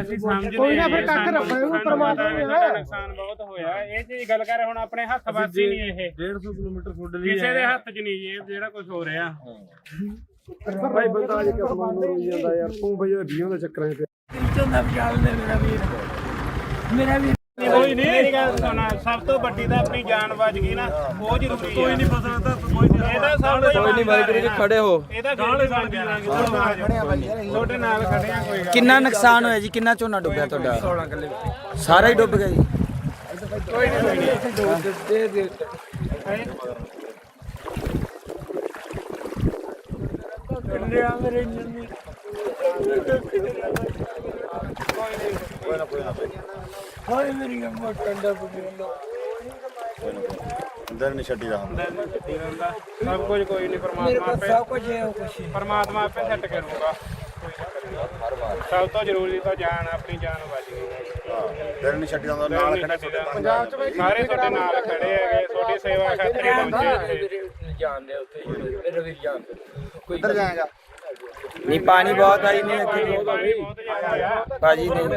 ਅਸੀਂ ਸਮਝਦੇ ਕੋਈ ਨਾ ਫਿਰ ਹਾਂ, ਕੱਖ ਸਾਨੂੰ- ਰੱਖੋ, ਇਹਨੂੰ ਸਾਨੂੰ ਪਰਮਾਤਮਾ ਪਤਾ ਵੀ ਨੇ ਸਾਡਾ ਨੁਕਸਾਨ ਬਹੁਤ ਹੋਇਆ। ਇਹ ਚੀਜ਼ ਗੱਲ ਕਰ ਹੁਣ ਆਪਣੇ ਹੱਥ ਵੱਸ ਹੀ ਨਹੀਂ ਇਹ। 150 ਕਿਲੋਮੀਟਰ ਤੁਹਾਡੇ ਲਈ ਕਿਸੇ ਦੇ ਹੱਥ 'ਚ ਨਹੀਂ ਜੀ ਇਹ ਜਿਹੜਾ ਕੁਝ ਹੋ ਰਿਹਾ। ਭਾਈ ਬੰਦਾ ਅੱਜ ਕਿਸ ਨੂੰ ਰੋਈ ਜਾਂਦਾ ਯਾਰ? ਤੂੰ ਬਈ ਰੀਓ ਦੇ ਚੱਕਰਾਂ 'ਚ ਤੂੰ ਨਾ ਵਿਚਾਲ ਨੇ ਮੇਰਾ ਵੀਰ। ਮੇਰਾ ਵੀਰ ਕੋਈ ਨਹੀਂ। ਮੇਰੀ ਗੱਲ ਸੁਣਾ। ਸਭ ਤੋਂ ਵੱਡੀ ਤਾਂ ਆਪਣੀ ਜਾਨ ਬਚ ਗਈ ਨਾ। ਉਹ ਜ਼ਰੂਰੀ ਹੈ ਕੋਈ ਨਹੀਂ ਫਸਣਾ ਤਾਂ ਕੋਈ ਨਹੀਂ ਇਹਦਾ ਸਭ ਤੋਂ ਕੋਈ ਨਹੀਂ ਵਾਹਿਗੁਰੂ ਜੀ ਖੜੇ ਹੋ। ਇਹਦਾ ਗਾਲੇ ਬਣ ਜਾਣਾ ਤੁਹਾਡੇ ਨਾਲ ਖੜੇ ਆ ਕੋਈ ਗੱਲ ਕਿੰਨਾ ਨੁਕਸਾਨ ਹੋਇਆ ਜੀ? ਕਿੰਨਾ ਝੋਨਾ ਡੁੱਬਿਆ ਤੁਹਾਡਾ? 16 ਕਿੱਲੇ ਸਾਰਾ ਹੀ ਡੁੱਬ ਗਿਆ ਜੀ। ਦੇ ਦੇ ਕੰਡਿਆ ਮੇਰੇ ਜੰਮੀ ਕੋਈ ਨਾ ਕੋਈ ਨਾ ਕੋਈ ਹੋਏ ਮੇਰੀ ਅੰਮਾ ਕੰਡਾ ਬੁਗਿਆ ਕੋਈ ਨਾ ਅੰਦਰ ਨਹੀਂ ਛੱਡੀ ਨਹੀਂ ਜਾਂਦਾ। ਸਭ ਕੁਝ ਕੋਈ ਨਹੀਂ ਮੇਰੇ ਪਰਮਾਤਮਾ ਕੋਲ ਆਪੇ ਸਭ ਕੁਝ ਹੈ ਉਹ ਕੁਝ ਪਰਮਾਤਮਾ ਆਪੇ ਸੈੱਟ ਕਰੂਗਾ। ਸਭ ਤੋਂ ਜ਼ਰੂਰੀ ਤਾਂ ਜਾਨ ਆਪਣੀ ਜਾਨ ਬਚ ਗਈ। ਅੰਦਰ ਨਹੀਂ ਛੱਡੀ ਦਾ ਹੁੰਦਾ ਨਾਲ ਖੜਾ ਤੁਹਾਡੇ ਪੰਜਾਬ ਚ ਸਾਰੇ ਤੁਹਾਡੇ ਨਾਲ ਖੜੇ ਹੈਗੇ ਤੁਹਾਡੀ ਸੇਵਾ ਖਾਤਰ ਹੀ ਪਹੁੰਚੇ ਇੱਥੇ। ਜਾਣਦੇ ਉੱਥੇ ਮੇਰੇ ਵੀਰ ਜਾਣਦੇ ਕੋਈ ਅੰਦਰ ਜਾਏਗਾ। ਨਹੀਂ, ਪਾਣੀ ਬਹੁਤ ਆਈ ਨਹੀਂ ਅੱਗੇ ਭਾਜੀ ਨਹੀਂ।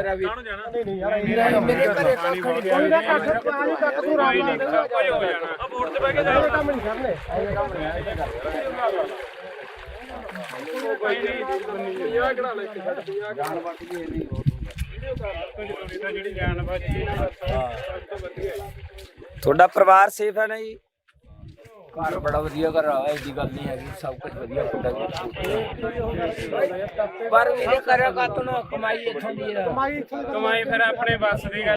ਮੇਰੇ ਘਰੇ ਕੱਖ ਨਹੀਂ ਕੋਈ ਨਾ ਕੱਖ ਪਾਣੀ ਕੱਖ ਤੂੰ ਰਾਮ ਨਾਲ ਹੋ ਜਾਣਾ ਆ ਬੋਰਡ ਤੇ ਬਹਿ ਕੇ ਜਾ ਕੰਮ ਨਹੀਂ ਕਰਨੇ ਕੋਈ ਨਹੀਂ ਇਹ ਕਿਹੜਾ ਲੈ ਕੇ ਜਾਨ ਬਚ ਗਈ ਨਹੀਂ ਵੀਡੀਓ ਕਰ ਲਓ ਜਿਹੜੀ ਜਾਨ ਬਚ ਗਈ ਨਾ ਸਭ ਤੋਂ ਵਧੀਆ ਤੁਹਾਡਾ ਪਰਿਵਾਰ ਸੇਫ ਹੈ ਨਾ ਜੀ? ਘਰ ਬੜਾ ਵਧੀਆ ਘਰ ਆ ਐਡੀ ਗੱਲ ਨਹੀਂ ਹੈਗੀ, ਸਭ ਕੁਝ ਵਧੀਆ ਹੁੰਦਾ ਪਰ ਵੀਰੇ ਕਰਿਆ ਕਾਤੋਂ ਕਮਾਈ ਇੱਥੋਂ ਦੀ ਆ। ਕਮਾਈ ਫਿਰ ਆਪਣੇ ਵੱਸ ਦੀ ਗੱਲ